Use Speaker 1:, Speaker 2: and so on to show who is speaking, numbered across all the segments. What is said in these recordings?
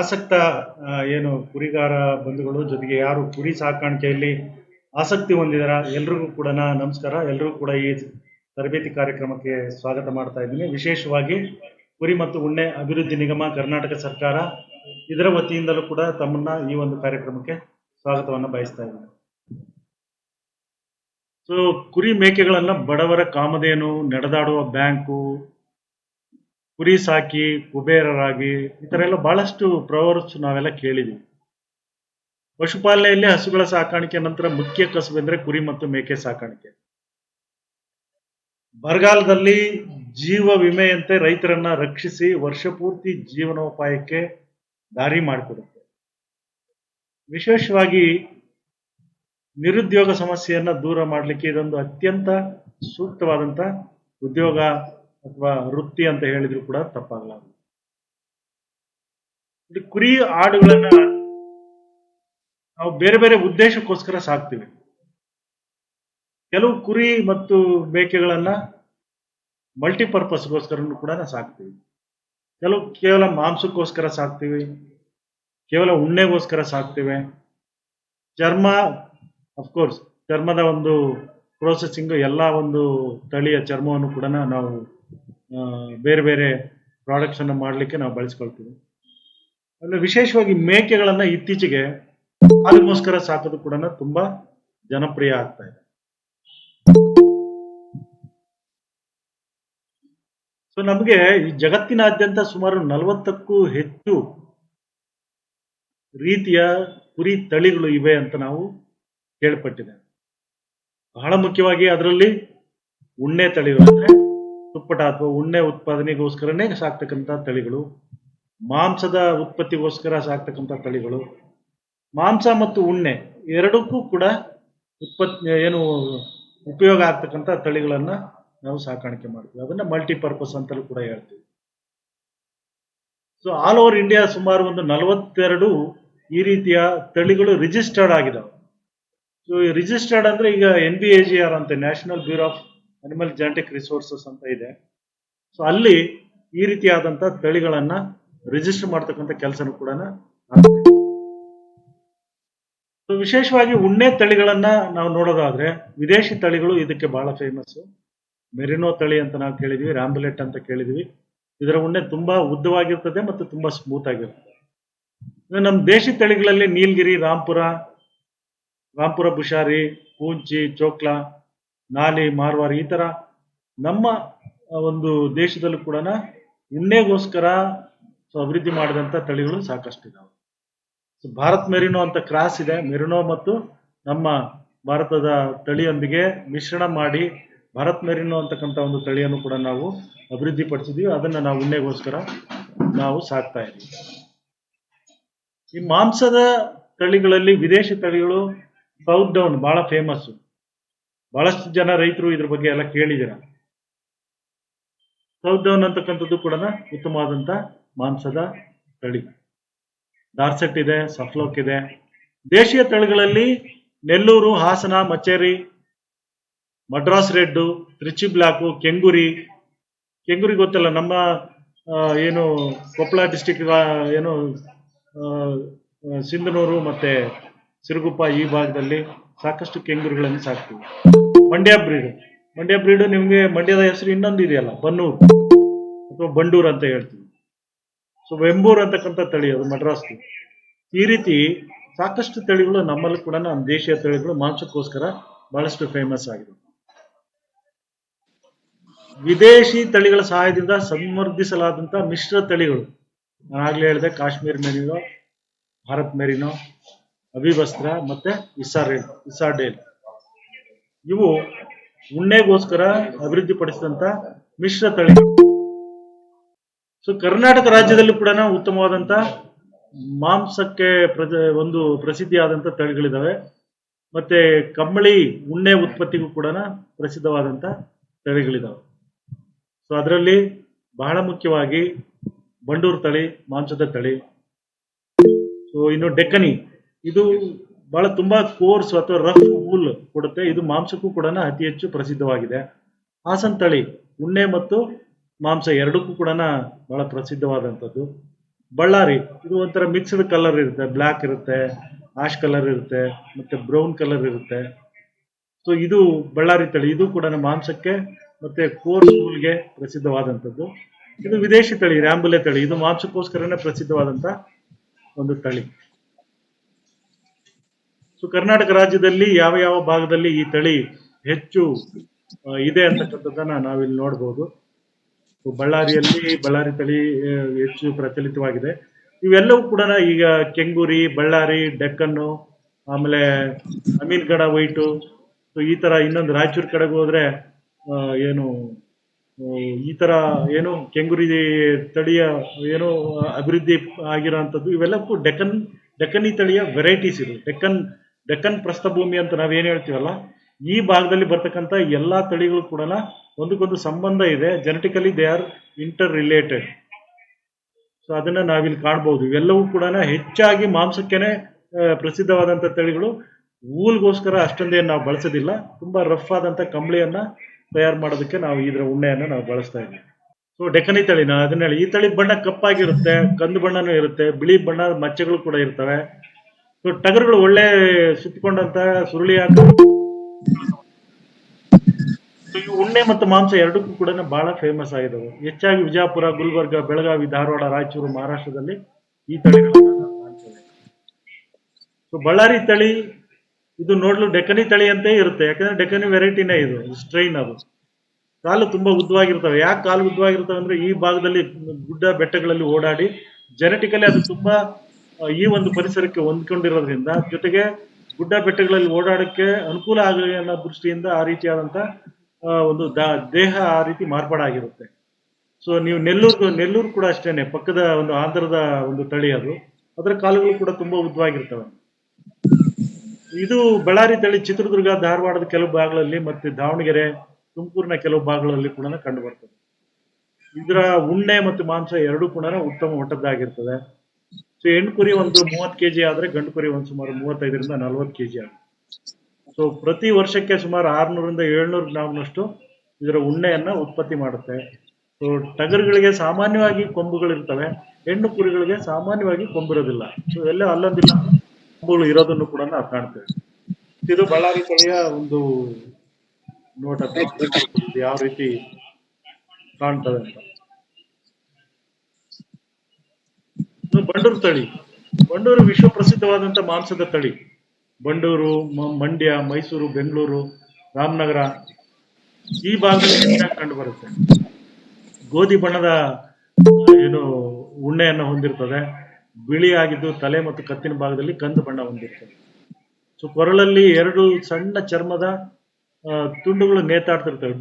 Speaker 1: ಆಸಕ್ತ ಏನು ಕುರಿಗಾರ ಬಂಧುಗಳು ಜೊತೆಗೆ ಯಾರು ಕುರಿ ಸಾಕಾಣಿಕೆಯಲ್ಲಿ ಆಸಕ್ತಿ ಹೊಂದಿದಾರ ಎಲ್ರಿಗೂ ಕೂಡ ನಮಸ್ಕಾರ. ಎಲ್ಲರೂ ಕೂಡ ಈ ತರಬೇತಿ ಕಾರ್ಯಕ್ರಮಕ್ಕೆ ಸ್ವಾಗತ ಮಾಡ್ತಾ ಇದ್ದೀನಿ. ವಿಶೇಷವಾಗಿ ಕುರಿ ಮತ್ತು ಉಣ್ಣೆ ಅಭಿವೃದ್ಧಿ ನಿಗಮ, ಕರ್ನಾಟಕ ಸರ್ಕಾರ ಇದರ ವತಿಯಿಂದಲೂ ಕೂಡ ತಮ್ಮನ್ನ ಈ ಒಂದು ಕಾರ್ಯಕ್ರಮಕ್ಕೆ ಸ್ವಾಗತವನ್ನು ಬಯಸ್ತಾ ಇದ್ದೀನಿ. ಸೊ ಕುರಿ ಮೇಕೆಗಳನ್ನ ಬಡವರ ಕಾಮಧೇನು, ನಡೆದಾಡುವ ಬ್ಯಾಂಕು ಕುರಿ ಸಾಕಿ ಕುಬೇರರಾಗಿ ಈ ಥರ ಎಲ್ಲ ಬಹಳಷ್ಟು ಪ್ರವರ್ಸ್ ನಾವೆಲ್ಲ ಕೇಳಿದ್ದೀವಿ ಪಶುಪಾಲನೆಯಲ್ಲಿ ಹಸುಗಳ ಸಾಕಾಣಿಕೆ ನಂತರ ಮುಖ್ಯ ಕಸುಬೆಂದ್ರೆ ಕುರಿ ಮತ್ತು ಮೇಕೆ ಸಾಕಾಣಿಕೆ. ಬರಗಾಲದಲ್ಲಿ ಜೀವ ವಿಮೆಯಂತೆ ರೈತರನ್ನ ರಕ್ಷಿಸಿ ವರ್ಷಪೂರ್ತಿ ಜೀವನೋಪಾಯಕ್ಕೆ ದಾರಿ ಮಾಡಿಕೊಡುತ್ತೆ. ವಿಶೇಷವಾಗಿ ನಿರುದ್ಯೋಗ ಸಮಸ್ಯೆಯನ್ನ ದೂರ ಮಾಡಲಿಕ್ಕೆ ಇದೊಂದು ಅತ್ಯಂತ ಸೂಕ್ತವಾದಂತ ಉದ್ಯೋಗ ಅಥವಾ ವೃತ್ತಿ ಅಂತ ಹೇಳಿದ್ರು ಕೂಡ ತಪ್ಪಾಗಲ್ಲ. ಇದು ಕುರಿ ಆಡುಗಳನ್ನ ನಾವು ಬೇರೆ ಬೇರೆ ಉದ್ದೇಶಕ್ಕೋಸ್ಕರ ಸಾಕ್ತಿವಿ. ಕೆಲವು ಕುರಿ ಮತ್ತು ಮೇಕೆಗಳನ್ನ ಮಲ್ಟಿಪರ್ಪಸ್ಗೋಸ್ಕರ ಕೂಡ ಸಾಕ್ತಿವಿ. ಕೆಲವು ಕೇವಲ ಮಾಂಸಕ್ಕೋಸ್ಕರ ಸಾಕ್ತಿವಿ, ಕೇವಲ ಉಣ್ಣೆಗೋಸ್ಕರ ಸಾಕ್ತಿವಿ. ಚರ್ಮ ಅಫ್ಕೋರ್ಸ್ ಚರ್ಮದ ಒಂದು ಪ್ರೊಸೆಸಿಂಗ್ ಎಲ್ಲ ಒಂದು ತಳಿಯ ಚರ್ಮವನ್ನು ಕೂಡ ನಾವು ಬೇರೆ ಬೇರೆ ಪ್ರಾಡಕ್ಟ್ಸ್ ಅನ್ನು ಮಾಡಲಿಕ್ಕೆ ನಾವು ಬಳಸ್ಕೊಳ್ತೀವಿ. ಅಂದ್ರೆ ವಿಶೇಷವಾಗಿ ಮೇಕೆಗಳನ್ನ ಇತ್ತೀಚೆಗೆ ಹಾಲಿಗೋಸ್ಕರ ಸಾಕೋದು ಕೂಡ ತುಂಬಾ ಜನಪ್ರಿಯ ಆಗ್ತಾ ಇದೆ. ಸೊ ನಮಗೆ ಈ ಜಗತ್ತಿನಾದ್ಯಂತ ಸುಮಾರು ನಲವತ್ತಕ್ಕೂ ಹೆಚ್ಚು ರೀತಿಯ ಕುರಿ ತಳಿಗಳು ಇವೆ ಅಂತ ನಾವು ಕೇಳ್ಪಟ್ಟಿದೆ ಬಹಳ ಮುಖ್ಯವಾಗಿ ಅದರಲ್ಲಿ ಉಣ್ಣೆ ತಳಿಗಳು ಅಂದ್ರೆ ತುಪ್ಪಟ ಅಥವಾ ಉಣ್ಣೆ ಉತ್ಪಾದನೆಗೋಸ್ಕರನೇ ಸಾಕ್ತಕ್ಕಂಥ ತಳಿಗಳು. ಮಾಂಸದ ಉತ್ಪತ್ತಿಗೋಸ್ಕರ ಸಾಕ್ತಕ್ಕಂಥ ತಳಿಗಳು. ಮಾಂಸ ಮತ್ತು ಉಣ್ಣೆ ಎರಡಕ್ಕೂ ಕೂಡ ಉತ್ಪತ್ತಿ ಏನು ಉಪಯೋಗ ಆಗ್ತಕ್ಕಂಥ ತಳಿಗಳನ್ನ ನಾವು ಸಾಕಾಣಿಕೆ ಮಾಡ್ತೀವಿ. ಅದನ್ನ ಮಲ್ಟಿಪರ್ಪಸ್ ಅಂತಲೂ ಕೂಡ ಹೇಳ್ತೀವಿ. ಸೊ ಆಲ್ ಓವರ್ ಇಂಡಿಯಾ ಸುಮಾರು ಒಂದು ನಲವತ್ತೆರಡು ಈ ರೀತಿಯ ತಳಿಗಳು ರಿಜಿಸ್ಟರ್ಡ್ ಆಗಿದಾವೆ. ಸೊ ರಿಜಿಸ್ಟರ್ಡ್ ಅಂದ್ರೆ ಈಗ N B A G R ಅಂತ national bureau of animal genetic resources ಅಂತ ಇದೆ. ಸೊ ಅಲ್ಲಿ ಈ ರೀತಿಯಾದಂತ ತಳಿಗಳನ್ನ ರಿಜಿಸ್ಟರ್ ಮಾಡ್ತಕ್ಕಂಥ ಕೆಲಸನೂ ಕೂಡ ವಿಶೇಷವಾಗಿ ಉಣ್ಣೆ ತಳಿಗಳನ್ನ ನಾವು ನೋಡೋದಾದ್ರೆ ವಿದೇಶಿ ತಳಿಗಳು ಇದಕ್ಕೆ ಬಹಳ ಫೇಮಸ್ ಮೆರಿನೋ ತಳಿ ಅಂತ ನಾವು ಕೇಳಿದ್ವಿ ರಾಂಬುಲೆಟ್ ಅಂತ ಕೇಳಿದ್ವಿ. ಇದರ ಉಣ್ಣೆ ತುಂಬಾ ಉದ್ದವಾಗಿರ್ತದೆ ಮತ್ತು ತುಂಬಾ ಸ್ಮೂತ್ ಆಗಿರ್ತದೆ. ನಮ್ಮ ದೇಶಿ ತಳಿಗಳಲ್ಲಿ ನೀಲಗಿರಿ, ರಾಂಪುರ ರಾಂಪುರ, ಬುಷಾರಿ ಪೂಂಚಿ ಚೋಕ್ಲಾ ನಾಲಿ, ಮಾರ್ವಾರಿ ಈ ತರ ನಮ್ಮ ಒಂದು ದೇಶದಲ್ಲೂ ಕೂಡ ಉಣ್ಣೆಗೋಸ್ಕರ ಸೊ ಅಭಿವೃದ್ಧಿ ಮಾಡಿದಂತ ತಳಿಗಳು ಸಾಕಷ್ಟು ಸೊ ಭಾರತ್ ಮೆರಿನೋ ಅಂತ ಕ್ರಾಸ್ ಇದೆ. ಮೆರಿನೋ ಮತ್ತು ನಮ್ಮ ಭಾರತದ ತಳಿಯೊಂದಿಗೆ ಮಿಶ್ರಣ ಮಾಡಿ ಭಾರತ್ ಮೆರಿನೋ ಅಂತಕ್ಕಂಥ ಒಂದು ತಳಿಯನ್ನು ಕೂಡ ನಾವು ಅಭಿವೃದ್ಧಿ ಪಡಿಸಿದೀವಿ. ಅದನ್ನ ನಾವು ಉಣ್ಣೆಗೋಸ್ಕರ ನಾವು ಸಾಕ್ತಾ ಇದ್ದೀವಿ. ಈ ಮಾಂಸದ ತಳಿಗಳಲ್ಲಿ ವಿದೇಶಿ ತಳಿಗಳು ಸೌತ್ ಡೌನ್ ಬಹಳ ಫೇಮಸ್ ಬಹಳಷ್ಟು ಜನ ರೈತರು ಇದ್ರ ಬಗ್ಗೆ ಎಲ್ಲ ಕೇಳಿದಿರ ಸೌತ್ ಡೌನ್ ಅಂತಕ್ಕಂಥದ್ದು ಕೂಡ ಉತ್ತಮವಾದಂತ ಮಾಂಸದ ತಳಿ. ಡಾರ್ಸೆಟ್ ಇದೆ, ಸಫ್ಲೋಕ್ ಇದೆ. ದೇಶೀಯ ತಳಿಗಳಲ್ಲಿ ನೆಲ್ಲೂರು, ಹಾಸನ ಮಚೇರಿ ಮಡ್ರಾಸ್ ರೆಡ್ ತ್ರಿಚಿ ಬ್ಲಾಕು ಕೆಂಗುರಿ. ಕೆಂಗುರಿ ಗೊತ್ತಲ್ಲ, ನಮ್ಮ ಏನು ಕೊಪ್ಪಳ ಡಿಸ್ಟಿಕ್ ಏನು ಸಿಂಧನೂರು ಮತ್ತೆ ಸಿರುಗುಪ್ಪ ಈ ಭಾಗದಲ್ಲಿ ಸಾಕಷ್ಟು ಕೆಂಗುರುಗಳನ್ನು ಸಾಕ್ತೀವಿ. ಮಂಡ್ಯ ಬ್ರೀಡ್. ಮಂಡ್ಯ ಬ್ರೀಡ್ ನಿಮ್ಗೆ ಮಂಡ್ಯದ ಹೆಸರು ಇನ್ನೊಂದು ಇದೆಯಲ್ಲ, ಬನ್ನೂರ್. ಅಥವಾ ಬಂಡೂರ್ ಅಂತ ಹೇಳ್ತೀವಿ. ಸೊ ವೆಂಬೂರ್ ಅಂತಕ್ಕಂಥ ತಳಿ ಅದು, ಮಡ್ರಾಸ್ ಈ ರೀತಿ ಸಾಕಷ್ಟು ತಳಿಗಳು ನಮ್ಮಲ್ಲಿ ಕೂಡ ನಮ್ಮ ದೇಶೀಯ ತಳಿಗಳು ಮಾಂಸಕ್ಕೋಸ್ಕರ ಬಹಳಷ್ಟು ಫೇಮಸ್ ಆಗಿದೆ ವಿದೇಶಿ ತಳಿಗಳ ಸಹಾಯದಿಂದ ಸಂವರ್ಧಿಸಲಾದಂಥ ಮಿಶ್ರ ತಳಿಗಳು. ನಾನು ಆಗ್ಲೇ ಹೇಳಿದೆ, ಕಾಶ್ಮೀರ್ ಮೆರಿನೋ, ಭಾರತ್ ಮೆರಿನೋ ಅಭಿವಸ್ತ್ರ ಮತ್ತೆ ಇಸಾರೇಲ್ ಇಸಾಡೇಲ್ ಇವು ಉಣ್ಣೆಗೋಸ್ಕರ ಅಭಿವೃದ್ಧಿಪಡಿಸಿದಂತ ಮಿಶ್ರ ತಳಿ. ಸೊ ಕರ್ನಾಟಕ ರಾಜ್ಯದಲ್ಲೂ ಕೂಡ ಉತ್ತಮವಾದಂತ ಮಾಂಸಕ್ಕೆ ಒಂದು ಪ್ರಸಿದ್ಧಿಯಾದಂತ ತಳಿಗಳಿದಾವೆ. ಮತ್ತೆ ಕಂಬಳಿ ಉಣ್ಣೆ ಉತ್ಪತ್ತಿಗೂ ಕೂಡ ಪ್ರಸಿದ್ಧವಾದಂತ ತಳಿಗಳಿದಾವೆ. ಸೊ ಅದರಲ್ಲಿ ಬಹಳ ಮುಖ್ಯವಾಗಿ ಬಂಡೂರು ತಳಿ, ಮಾಂಸದ ತಳಿ. ಸೊ ಇನ್ನು ಡೆಕ್ಕನಿ. ಇದು ಬಹಳ ತುಂಬಾ ಕೋರ್ಸ್ ಅಥವಾ ರಫ್ ವೂಲ್ ಕೊಡುತ್ತೆ. ಇದು ಮಾಂಸಕ್ಕೂ ಕೂಡ ಅತಿ ಹೆಚ್ಚು ಪ್ರಸಿದ್ಧವಾಗಿದೆ. ಹಾಸನ್ ತಳಿ, ಉಣ್ಣೆ ಮತ್ತು ಮಾಂಸ ಎರಡಕ್ಕೂ ಕೂಡ ಬಹಳ ಪ್ರಸಿದ್ಧವಾದಂಥದ್ದು. ಬಳ್ಳಾರಿ, ಇದು ಒಂಥರ ಮಿಕ್ಸ್ಡ್ ಕಲರ್ ಇರುತ್ತೆ. ಬ್ಲ್ಯಾಕ್ ಇರುತ್ತೆ ಆಶ್ ಕಲರ್ ಇರುತ್ತೆ, ಮತ್ತೆ ಬ್ರೌನ್ ಕಲರ್ ಇರುತ್ತೆ. ಸೊ ಇದು ಬಳ್ಳಾರಿ ತಳಿ. ಇದು ಕೂಡ ಮಾಂಸಕ್ಕೆ ಮತ್ತೆ ಕೋರ್ಗೆ ಪ್ರಸಿದ್ಧವಾದಂಥದ್ದು. ಇದು ವಿದೇಶಿ ತಳಿ, ರ್ಯಾಂಬುಲೆ ತಳಿ. ಇದು ಮಾಂಸಕ್ಕೋಸ್ಕರನೇ ಪ್ರಸಿದ್ಧವಾದಂತ ಒಂದು ತಳಿ. ಸೊ ಕರ್ನಾಟಕ ರಾಜ್ಯದಲ್ಲಿ ಯಾವ ಯಾವ ಭಾಗದಲ್ಲಿ ಈ ತಳಿ ಹೆಚ್ಚು ಇದೆ ಅಂತಕ್ಕಂಥದ್ದನ್ನ ನಾವಿಲ್ಲಿ ನೋಡಬಹುದು ಸೊ ಬಳ್ಳಾರಿಯಲ್ಲಿ ಬಳ್ಳಾರಿ ತಳಿ ಹೆಚ್ಚು ಪ್ರಚಲಿತವಾಗಿದೆ. ಇವೆಲ್ಲವೂ ಕೂಡ ಈಗ ಕೆಂಗೂರಿ, ಬಳ್ಳಾರಿ, ಡೆಕ್ಕನ್ನು, ಆಮೇಲೆ ಅಮೀನ್ಗಡ, ವೈಟು ಸೊ ಈ ತರ ಇನ್ನೊಂದು ರಾಯಚೂರು ಕಡೆಗೆ ಹೋದ್ರೆ ಏನು ಈ ತರ ಏನು ಕೆಂಗುರಿ ತಳಿಯ ಏನು ಅಭಿವೃದ್ಧಿ ಆಗಿರೋಂಥದ್ದು ಇವೆಲ್ಲಕ್ಕೂ ಡೆಕ್ಕನ್, ಡೆಕ್ಕನಿ ತಳಿಯ ವೆರೈಟೀಸ್ ಇದು. ಡೆಕ್ಕನ್ ಡೆಕ್ಕನ್ ಪ್ರಸ್ಥಭೂಮಿ ಅಂತ ನಾವೇನು ಹೇಳ್ತೀವಲ್ಲ, ಈ ಭಾಗದಲ್ಲಿ ಬರ್ತಕ್ಕಂಥ ಎಲ್ಲಾ ತಳಿಗಳು ಕೂಡ ಒಂದಕ್ಕೊಂದು ಸಂಬಂಧ ಇದೆ. Genetically they are interrelated so ಅದನ್ನ ನಾವಿಲ್ಲಿ ಕಾಣ್ಬೋದು. ಇವೆಲ್ಲವೂ ಕೂಡ ಹೆಚ್ಚಾಗಿ ಮಾಂಸಕ್ಕೇನೆ ಪ್ರಸಿದ್ಧವಾದಂಥ ತಳಿಗಳು. ಊಲ್ಗೋಸ್ಕರ ಅಷ್ಟೊಂದೇನು ನಾವು ಬಳಸೋದಿಲ್ಲ. ತುಂಬಾ ರಫ್ ಆದಂತ ಕಂಬಳಿಯನ್ನ ತಯಾರು ಮಾಡೋದಕ್ಕೆ ನಾವು ಇದರ ಉಣ್ಣೆಯನ್ನು ನಾವು ಬಳಸ್ತಾ ಇದ್ದೀವಿ. ಸೊ ಡೆಕನಿ ತಳಿನ ಅದನ್ನ ಹೇಳಿ. ಈ ತಳಿ ಬಣ್ಣ ಕಪ್ಪಾಗಿರುತ್ತೆ, ಕಂದು ಬಣ್ಣನೂ ಇರುತ್ತೆ, ಬಿಳಿ ಬಣ್ಣ ಮಚ್ಚೆಗಳು ಕೂಡ ಇರ್ತವೆ. ಸೊ ಟಗರುಗಳು ಒಳ್ಳೆ ಸುತ್ತಿಕೊಂಡಂತ ಸುರುಳಿ ಈ ಉಣ್ಣೆ ಮತ್ತು ಮಾಂಸ ಎರಡಕ್ಕೂ ಕೂಡ ಬಹಳ ಫೇಮಸ್ ಆಗಿದವು. ಹೆಚ್ಚಾಗಿ ವಿಜಯಪುರ ಗುಲ್ಬರ್ಗ, ಬೆಳಗಾವಿ, ಧಾರವಾಡ, ರಾಯಚೂರು, ಮಹಾರಾಷ್ಟ್ರದಲ್ಲಿ ಈ ತಳಿಗಳನ್ನು ಸೊ ಬಳ್ಳಾರಿ ತಳಿ ಇದು ನೋಡ್ಲು ಡೆಕ್ಕನಿ ತಳಿ ಅಂತೇ ಇರುತ್ತೆ. ಯಾಕಂದ್ರೆ ಡೆಕ್ಕನಿ ವೆರೈಟಿನೇ ಇದು. ಸ್ಟ್ರೈನ್ ಅದು. ಕಾಲು ತುಂಬಾ ಉದ್ದವಾಗಿರ್ತವೆ. ಯಾಕೆ ಕಾಲು ಉದ್ದವಾಗಿರ್ತವೆ ಅಂದ್ರೆ ಈ ಭಾಗದಲ್ಲಿ ಗುಡ್ಡ ಬೆಟ್ಟಗಳಲ್ಲಿ ಓಡಾಡಿ ಜೆನೆಟಿಕಲಿ ಅದು ತುಂಬಾ ಈ ಒಂದು ಪರಿಸರಕ್ಕೆ ಹೊಂದ್ಕೊಂಡಿರೋದ್ರಿಂದ ಜೊತೆಗೆ ಗುಡ್ಡ ಬೆಟ್ಟಗಳಲ್ಲಿ ಓಡಾಡಕ್ಕೆ ಅನುಕೂಲ ಆಗಲಿ ಅನ್ನೋ ದೃಷ್ಟಿಯಿಂದ ಆ ರೀತಿಯಾದಂತ ಒಂದು ದೇಹ ಆ ರೀತಿ ಮಾರ್ಪಾಡಾಗಿರುತ್ತೆ. ಸೊ ನೀವು ನೆಲ್ಲೂರು ನೆಲ್ಲೂರು ಕೂಡ ಅಷ್ಟೇನೆ, ಪಕ್ಕದ ಒಂದು ಆಂಧ್ರದ ಒಂದು ತಳಿ ಅದು. ಅದರ ಕಾಲುಗಳು ಕೂಡ ತುಂಬಾ ಉದ್ದವಾಗಿರ್ತವೆ. ಇದು ಬಳ್ಳಾರಿ ತಳಿ ಚಿತ್ರದುರ್ಗ, ಧಾರವಾಡದ ಕೆಲವು ಭಾಗಗಳಲ್ಲಿ ಮತ್ತೆ ದಾವಣಗೆರೆ, ತುಮಕೂರಿನ ಕೆಲವು ಭಾಗಗಳಲ್ಲಿ ಕೂಡ ಕಂಡು ಬರ್ತದೆ. ಇದರ ಉಣ್ಣೆ ಮತ್ತು ಮಾಂಸ ಎರಡೂ ಕೂಡ ಉತ್ತಮ ಮಟ್ಟದ್ದಾಗಿರ್ತದೆ. ಸೊ ಹೆಣ್ಣು ಕುರಿ ಒಂದು ಮೂವತ್ತು ಕೆಜಿ ಆದ್ರೆ ಗಂಡು ಕುರಿ ಒಂದು ಸುಮಾರು ಮೂವತ್ತೈದರಿಂದ ನಲವತ್ತು ಕೆಜಿ ಆಗುತ್ತೆ. ಸೊ ಪ್ರತಿ ವರ್ಷಕ್ಕೆ ಸುಮಾರು ಆರ್ನೂರಿಂದ ಏಳ್ನೂರು ಗ್ರಾಮ್ನಷ್ಟು ಇದರ ಉಣ್ಣೆಯನ್ನ ಉತ್ಪತ್ತಿ ಮಾಡುತ್ತೆ. ಸೊ ಟಗರುಗಳಿಗೆ ಸಾಮಾನ್ಯವಾಗಿ ಕೊಂಬುಗಳಿರ್ತವೆ. ಹೆಣ್ಣು ಕುರಿಗಳಿಗೆ ಸಾಮಾನ್ಯವಾಗಿ ಕೊಂಬಿರೋದಿಲ್ಲ. ಸೊ ಎಲ್ಲ ಅಲ್ಲೊಂದಿಲ್ಲ. ಕೊಂಬುಗಳು ಇರೋದನ್ನು ಕೂಡ ನಾವು ಕಾಣ್ತೇವೆ. ಇದು ಬಳ್ಳಾರಿ ತಳಿಯ ಒಂದು ನೋಟ. ಯಾವ ರೀತಿ ಕಾಣ್ತದೆ ಅಂತ. ಬಂಡೂರು ತಳಿ. ಬಂಡೂರು ವಿಶ್ವ ಪ್ರಸಿದ್ಧವಾದಂತ ಮಾಂಸದ ತಳಿ. ಬಂಡೂರು ಮಂಡ್ಯ, ಮೈಸೂರು, ಬೆಂಗಳೂರು, ರಾಮನಗರ ಈ ಭಾಗದಲ್ಲಿ ಹೆಚ್ಚಾಗಿ ಕಂಡು ಬರುತ್ತೆ. ಗೋಧಿ ಬಣ್ಣದ ಏನು ಉಣ್ಣೆಯನ್ನು ಹೊಂದಿರ್ತದೆ. ಬಿಳಿ ಆಗಿದ್ದು ತಲೆ ಮತ್ತು ಕತ್ತಿನ ಭಾಗದಲ್ಲಿ ಕಂದು ಬಣ್ಣ ಹೊಂದಿರ್ತದೆ. ಸೊ ಕೊರಳಲ್ಲಿ ಎರಡು ಸಣ್ಣ ಚರ್ಮದ ತುಂಡುಗಳು ನೇತಾಡ್ತಿರ್ತವೆ.